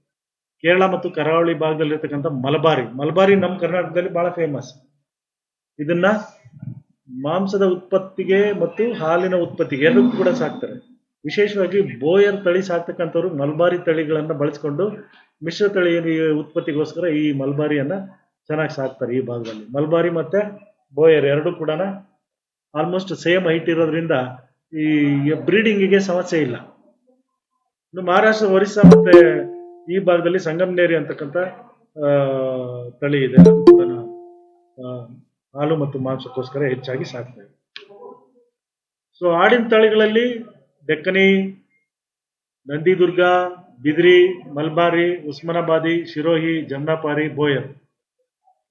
Speaker 1: ಕೇರಳ ಮತ್ತು ಕರಾವಳಿ ಭಾಗದಲ್ಲಿರ್ತಕ್ಕಂಥ ಮಲಬಾರಿ. ಮಲಬಾರಿ ನಮ್ಮ ಕರ್ನಾಟಕದಲ್ಲಿ ಬಹಳ ಫೇಮಸ್ ಇದನ್ನ ಮಾಂಸದ ಉತ್ಪತ್ತಿಗೆ ಮತ್ತು ಹಾಲಿನ ಉತ್ಪತ್ತಿಗೆ ಎರಡಕ್ಕೂ ಕೂಡ ಸಾಕ್ತಾರೆ. ವಿಶೇಷವಾಗಿ ಬೋಯರ್ ತಳಿ ಸಾಕ್ತಕ್ಕಂಥವ್ರು ಮಲ್ಬಾರಿ ತಳಿಗಳನ್ನ ಬಳಸ್ಕೊಂಡು ಮಿಶ್ರ ತಳಿ ಉತ್ಪತ್ತಿಗೋಸ್ಕರ ಈ ಮಲ್ಬಾರಿಯನ್ನ ಚೆನ್ನಾಗಿ ಸಾಕ್ತಾರೆ ಈ ಭಾಗದಲ್ಲಿ. ಮಲ್ಬಾರಿ ಮತ್ತೆ ಬೋಯರ್ ಎರಡು ಕೂಡ ಆಲ್ಮೋಸ್ಟ್ ಸೇಮ್ ಹೈಟ್ ಇರೋದ್ರಿಂದ ಈ ಬ್ರೀಡಿಂಗಿಗೆ ಸಮಸ್ಯೆ ಇಲ್ಲ. ಇನ್ನು ಮಹಾರಾಷ್ಟ್ರ, ಒರಿಸ್ಸಾ ಮತ್ತೆ ಈ ಭಾಗದಲ್ಲಿ ಸಂಗಮ್ನೇರಿ ಅಂತಕ್ಕಂಥ ತಳಿ ಇದೆ. ಹಾಲು ಮತ್ತು ಮಾಂಸಕ್ಕೋಸ್ಕರ ಹೆಚ್ಚಾಗಿ ಸಾಕ್ತೇವೆ ಸೊ ಆಡಿನ ತಳಿಗಳಲ್ಲಿ ಡೆಕ್ಕನಿ, ನಂದಿದುರ್ಗ, ಬಿದ್ರಿ, ಮಲ್ಬಾರಿ, ಉಸ್ಮಾನಾಬಾದಿ, ಶಿರೋಹಿ, ಜಮ್ನಾಪಾರಿ, ಬೋಯರ್.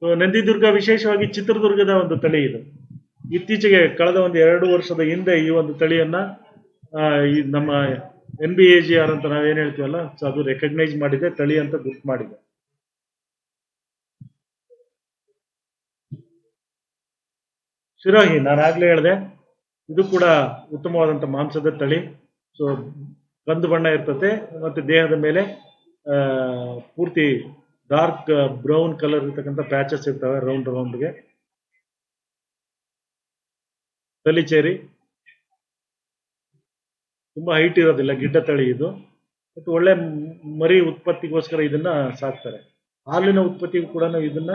Speaker 1: ಸೊ ನಂದಿದುರ್ಗ ವಿಶೇಷವಾಗಿ ಚಿತ್ರದುರ್ಗದ ಒಂದು ತಳಿ ಇದು. ಇತ್ತೀಚೆಗೆ ಕಳೆದ ಒಂದು ಎರಡು ವರ್ಷದ ಹಿಂದೆ ಈ ಒಂದು ತಳಿಯನ್ನ ನಮ್ಮ N B A G R ಅಂತ ನಾವೇನು ಹೇಳ್ತೀವಲ್ಲ, ಸೊ ಅದು ರೆಕಗ್ನೈಸ್ ಮಾಡಿದೆ, ತಳಿ ಅಂತ ಗುರ್ತು ಮಾಡಿದೆ. ಶಿರೋಹಿ, ನಾನು ಆಗ್ಲೇ ಹೇಳಿದೆ, ಇದು ಕೂಡ ಉತ್ತಮವಾದಂತ ಮಾಂಸದ ತಳಿ. ಸೊ ಕಂದು ಬಣ್ಣ ಇರ್ತತೆ, ಮತ್ತೆ ದೇಹದ ಮೇಲೆ ಪೂರ್ತಿ ಡಾರ್ಕ್ ಬ್ರೌನ್ ಕಲರ್ ಇರ್ತಕ್ಕಂಥ ಪ್ಯಾಚಸ್ ಇರ್ತವೆ ರೌಂಡ್ ರೌಂಡ್ಗೆ ತಲಿಚೇರಿ ತುಂಬಾ ಹೈಟ್ ಇರೋದಿಲ್ಲ, ಗಿಡ್ಡ ತಳಿ ಇದು. ಮತ್ತು ಒಳ್ಳೆ ಮರಿ ಉತ್ಪತ್ತಿಗೋಸ್ಕರ ಇದನ್ನ ಸಾಕ್ತಾರೆ. ಹಾಲಿನ ಉತ್ಪತ್ತಿಗೂ ಕೂಡ ಇದನ್ನ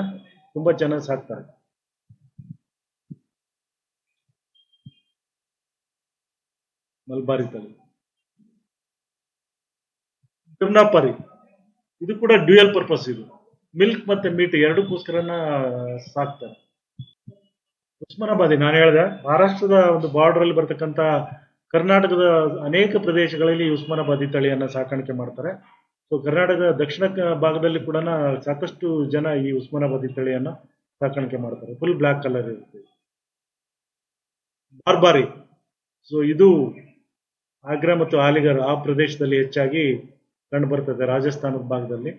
Speaker 1: ತುಂಬಾ ಚೆನ್ನಾಗಿ ಸಾಕ್ತಾರೆ. ಮಲ್ಬಾರಿ ತಳಿ. ಜಮ್ನಾಪರಿ ಇದು ಕೂಡ ಡ್ಯೂಯಲ್ ಪರ್ಪಸ್ ಇದು. ಮಿಲ್ಕ್ ಮತ್ತೆ ಮೀಟ್ ಎರಡಕ್ಕೋಸ್ಕರನ ಸಾಕ್ತಾರೆ. ಉಸ್ಮಾನಾಬಾದಿ, ನಾನು ಹೇಳಿದೆ, ಮಹಾರಾಷ್ಟ್ರದ ಒಂದು ಬಾರ್ಡರ್ ಅಲ್ಲಿ ಬರ್ತಕ್ಕಂಥ ಕರ್ನಾಟಕದ ಅನೇಕ ಪ್ರದೇಶಗಳಲ್ಲಿ ಉಸ್ಮಾನಾಬಾದಿ ತಳಿಯನ್ನ ಸಾಕಾಣಿಕೆ ಮಾಡ್ತಾರೆ. ಸೊ ಕರ್ನಾಟಕದ ದಕ್ಷಿಣ ಭಾಗದಲ್ಲಿ ಕೂಡ ಸಾಕಷ್ಟು ಜನ ಈ ಉಸ್ಮಾನಾಬಾದಿ ತಳಿಯನ್ನ ಸಾಕಾಣಿಕೆ ಮಾಡ್ತಾರೆ. ಫುಲ್ ಬ್ಲಾಕ್ ಕಲರ್ ಇರುತ್ತೆ. ಬಾರ್ಬಾರಿ ಸೊ ಇದು ಆಗ್ರಾ ಮತ್ತು ಆಲಿಗರ್ ಆ ಪ್ರದೇಶದಲ್ಲಿ ಹೆಚ್ಚಾಗಿ ಕಂಡು ಬರ್ತದೆ ರಾಜಸ್ಥಾನದ ಭಾಗದಲ್ಲಿ.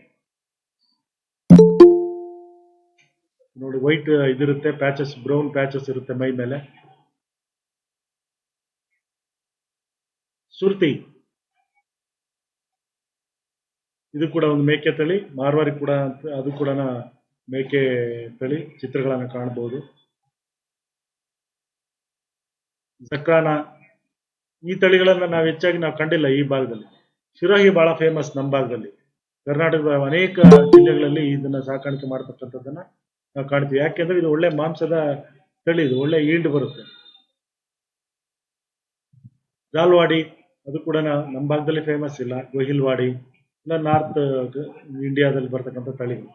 Speaker 1: ನೋಡಿ ವೈಟ್ ಇದಿರುತ್ತೆ ಪ್ಯಾಚಸ್ ಬ್ರೌನ್ ಪ್ಯಾಚಸ್ ಇರುತ್ತೆ ಮೈ ಮೇಲೆ. ಸುರ್ತಿ. ಇದು ಕೂಡ ಒಂದು ಮೇಕೆ ತಳಿ. ಮಾರ್ವಾರಿ ಕೂಡ ಅದು ಕೂಡ ಮೇಕೆ ತಳಿ ಚಿತ್ರಗಳನ್ನು ಕಾಣಬಹುದು ಜಕ್ರಾನ ಈ ತಳಿಗಳನ್ನ ನಾವು ಹೆಚ್ಚಾಗಿ ನಾವು ಕಂಡಿಲ್ಲ ಈ ಭಾಗದಲ್ಲಿ. ಶಿರೋಹಿ ಬಹಳ ಫೇಮಸ್ ನಮ್ಮ ಭಾಗದಲ್ಲಿ. ಕರ್ನಾಟಕದ ಅನೇಕ ಜಿಲ್ಲೆಗಳಲ್ಲಿ ಇದನ್ನ ಸಾಕಾಣಿಕೆ ಮಾಡತಕ್ಕಂಥದ್ದನ್ನ ನಾವು ಕಾಣ್ತೀವಿ. ಯಾಕೆಂದ್ರೆ ಇದು ಒಳ್ಳೆ ಮಾಂಸದ ತಳಿ, ಇದು ಒಳ್ಳೆ ಈಲ್ಡ್ ಬರುತ್ತೆ. ಜಾಲ್ವಾಡಿ ಅದು ಕೂಡ ನಮ್ಮ ಭಾಗದಲ್ಲಿ ಫೇಮಸ್ ಇಲ್ಲ. ಗೋಹಿಲ್ವಾಡಿ, ಇಲ್ಲ ನಾರ್ತ್ ಇಂಡಿಯಾದಲ್ಲಿ ಬರ್ತಕ್ಕಂಥ ತಳಿಗಳು.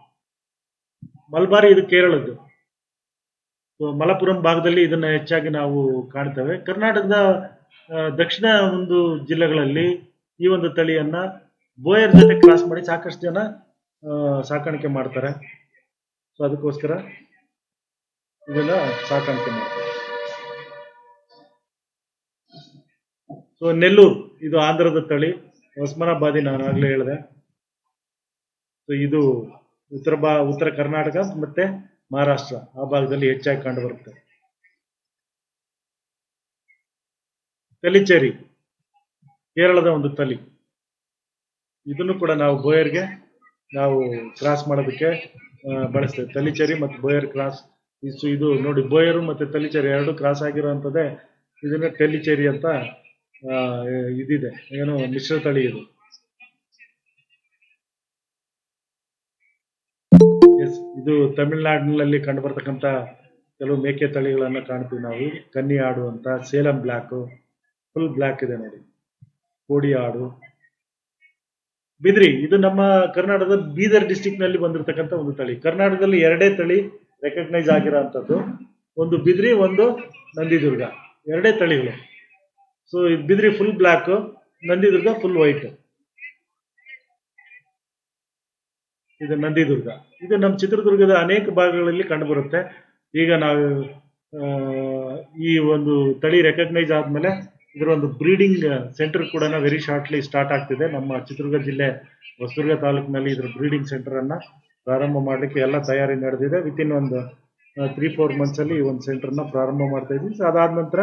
Speaker 1: ಮಲ್ಬಾರಿ ಇದು ಕೇರಳದ್ದು. ಮಲಪುರಂ ಭಾಗದಲ್ಲಿ ಇದನ್ನ ಹೆಚ್ಚಾಗಿ ನಾವು ಕಾಣ್ತೇವೆ. ಕರ್ನಾಟಕದ ದಕ್ಷಿಣ ಒಂದು ಜಿಲ್ಲೆಗಳಲ್ಲಿ ಈ ಒಂದು ತಳಿಯನ್ನ ಬೋಯರ್ ಜೊತೆ ಕ್ರಾಸ್ ಮಾಡಿ ಸಾಕಷ್ಟು ಜನ ಸಾಕಾಣಿಕೆ ಮಾಡ್ತಾರೆ. ಸೊ ಅದಕ್ಕೋಸ್ಕರ ಇದನ್ನ ಸಾಕಾಣಿಕೆ ಮಾಡ್ತಾರೆ. ಸೊ ನೆಲ್ಲೂರು ಇದು ಆಂಧ್ರದ ತಳಿ. ಒಸ್ಮಾನಾಬಾದಿ ನಾನು ಆಗ್ಲೇ ಹೇಳಿದೆ. ಸೊ ಇದು ಉತ್ತರ ಬಾ, ಉತ್ತರ ಕರ್ನಾಟಕ ಮತ್ತೆ ಮಹಾರಾಷ್ಟ್ರ ಆ ಭಾಗದಲ್ಲಿ ಹೆಚ್ಚಾಗಿ ಕಂಡು ಬರುತ್ತೆ. ತಲಿಚೇರಿ, ಕೇರಳದ ಒಂದು ತಲಿ. ಇದನ್ನು ಕೂಡ ನಾವು ಬೋಯರ್ಗೆ ನಾವು ಕ್ರಾಸ್ ಮಾಡೋದಕ್ಕೆ ಬಳಸ್ತೇವೆ. ತಲಿಚೇರಿ ಮತ್ತು ಬೋಯರ್ ಕ್ರಾಸ್ ಇದು ನೋಡಿ ಬೋಯರು ಮತ್ತು ತಲಿಚೇರಿ ಎರಡು ಕ್ರಾಸ್ ಆಗಿರುವಂಥದ್ದೇ ಇದನ್ನ ತಲಿಚೇರಿ ಅಂತ ಇದಿದೆ. ಏನು ಮಿಶ್ರ ತಳಿ ಇದು. ಇದು ತಮಿಳ್ನಾಡಿನಲ್ಲಿ ಕಂಡು ಬರ್ತಕ್ಕಂಥ ಕೆಲವು ಮೇಕೆ ತಳಿಗಳನ್ನ ಕಾಣ್ತೀವಿ ನಾವು. ಕನ್ನಿ ಆಡು ಅಂತ, ಸೇಲಂ ಬ್ಲ್ಯಾಕ್ ಫುಲ್ ಬ್ಲ್ಯಾಕ್ ಇದೆ ನೋಡಿ. ಕೋಡಿ ಆಡು. ಬಿದ್ರಿ, ಇದು ನಮ್ಮ ಕರ್ನಾಟಕದ ಬೀದರ್ ಡಿಸ್ಟಿಕ್ನಲ್ಲಿ ಬಂದಿರತಕ್ಕಂತ ಒಂದು ತಳಿ. ಕರ್ನಾಟಕದಲ್ಲಿ ಎರಡೇ ತಳಿ ರೆಕಗ್ನೈಸ್ ಆಗಿರೋಂಥದ್ದು ಒಂದು ಬಿದ್ರಿ, ಒಂದು ನಂದಿದುರ್ಗ. ಎರಡೇ ತಳಿಗಳು. ಸೊ ಇದು Bidri full black Nandidurga full white ಇದು ನಂದಿದುರ್ಗ. ಇದು ನಮ್ಮ ಚಿತ್ರದುರ್ಗದ ಅನೇಕ ಭಾಗಗಳಲ್ಲಿ ಕಂಡುಬರುತ್ತೆ. ಈಗ ನಾವು ಈ ಒಂದು ತಳಿ ರೆಕಗ್ನೈಸ್ ಆದ್ಮೇಲೆ ಇದರ ಒಂದು ಬ್ರೀಡಿಂಗ್ ಸೆಂಟರ್ ಕೂಡ ವೆರಿ ಶಾರ್ಟ್ಲಿ ಸ್ಟಾರ್ಟ್ ಆಗ್ತಿದೆ. ನಮ್ಮ ಚಿತ್ರದುರ್ಗ ಜಿಲ್ಲೆ ಹೊಸದುರ್ಗ ತಾಲೂಕಿನಲ್ಲಿ ಇದರ ಬ್ರೀಡಿಂಗ್ ಸೆಂಟರ್ ಅನ್ನ ಪ್ರಾರಂಭ ಮಾಡಲಿಕ್ಕೆ ಎಲ್ಲ ತಯಾರಿ ನಡೆದಿದೆ. ವಿತಿನ್ ಒಂದು ತ್ರೀ ಫೋರ್ ಮಂತ್ಸ್ ಅಲ್ಲಿ ಈ ಒಂದು ಸೆಂಟರ್ನ ಪ್ರಾರಂಭ ಮಾಡ್ತಾ ಇದ್ದೀವಿ ಸೊ ಅದಾದ ನಂತರ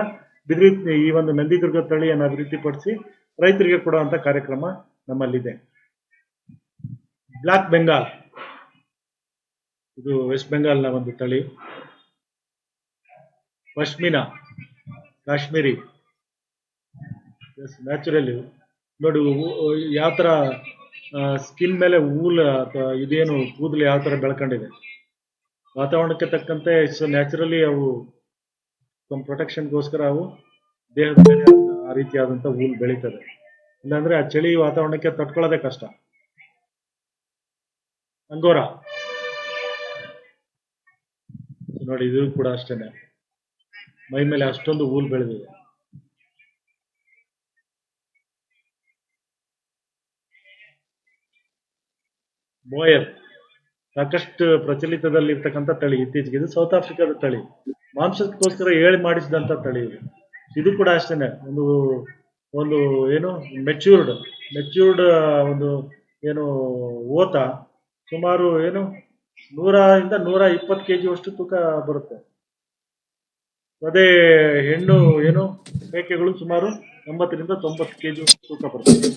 Speaker 1: ಬಿದ್ರಿ ಈ ಒಂದು ನಂದಿದುರ್ಗ ತಳಿಯನ್ನು ಅಭಿವೃದ್ಧಿಪಡಿಸಿ ರೈತರಿಗೆ ಕೊಡುವಂಥ ಕಾರ್ಯಕ್ರಮ ನಮ್ಮಲ್ಲಿದೆ. ಬ್ಲಾಕ್ ಬೆಂಗಾಲ್. ಇದು ವೆಸ್ಟ್ ಬೆಂಗಾಲ್ನ ಒಂದು ತಳಿ. ಪಶ್ಮಿನಾ, ಕಾಶ್ಮೀರಿ. ನ್ಯಾಚುರಲಿ ನೋಡಿ ಯಾವ ಥರ ಸ್ಕಿನ್ ಮೇಲೆ ಊಲ್ ಅಥವಾ ಇದೇನು ಕೂದಲು ಯಾವ ಥರ ಬೆಳ್ಕೊಂಡಿದೆ? ವಾತಾವರಣಕ್ಕೆ ತಕ್ಕಂತೆ ನ್ಯಾಚುರಲಿ ಅವು ತಮ್ಮ ಪ್ರೊಟೆಕ್ಷನ್ಗೋಸ್ಕರ ಅವು ದೇಹದ ಮೇಲೆ ಆ ರೀತಿಯಾದಂಥ ಹೂಲ್ ಬೆಳೀತದೆ. ಇಲ್ಲಾಂದ್ರೆ ಆ ಚಳಿ ವಾತಾವರಣಕ್ಕೆ ತಡ್ಕೊಳ್ಳೋದೇ ಕಷ್ಟ. ಅಂಗೋರ. ನೋಡಿ, ಇದು ಕೂಡ ಅಷ್ಟೇನೆ. ಮೈ ಮೇಲೆ ಅಷ್ಟೊಂದು ಹೂಲ್ ಬೆಳೆದಿದೆ. ಬೋಯರ್ ಸಾಕಷ್ಟು ಪ್ರಚಲಿತದಲ್ಲಿರ್ತಕ್ಕಂಥ ತಳಿ. ಇತ್ತೀಚೆಗೆ ಇದು ಸೌತ್ ಆಫ್ರಿಕಾದ ತಳಿ. ಮಾಂಸಕ್ಕೋಸ್ಕರ ಹೇಳಿ ಮಾಡಿಸಿದಂತ ತಳಿ ಇದು ಕೂಡ ಅಷ್ಟೇನೆ, ಒಂದು ಒಂದು ಏನು ಮೆಚ್ಯೂರ್ಡ್ ಮೆಚ್ಯೂರ್ಡ್ ಒಂದು ಏನು ಓತ ಸುಮಾರು ಏನು, ನೂರ ಇಂದ ನೂರ ಇಪ್ಪತ್ತು ಕೆಜಿ ಅಷ್ಟು ತೂಕ ಬರುತ್ತೆ. ಅದೇ ಹೆಣ್ಣು ಏನು, ಮೇಕೆಗಳು ಸುಮಾರು ಎಂಬತ್ತರಿಂದ ತೊಂಬತ್ತು ಕೆಜಿ ತೂಕ ಬರುತ್ತೆ.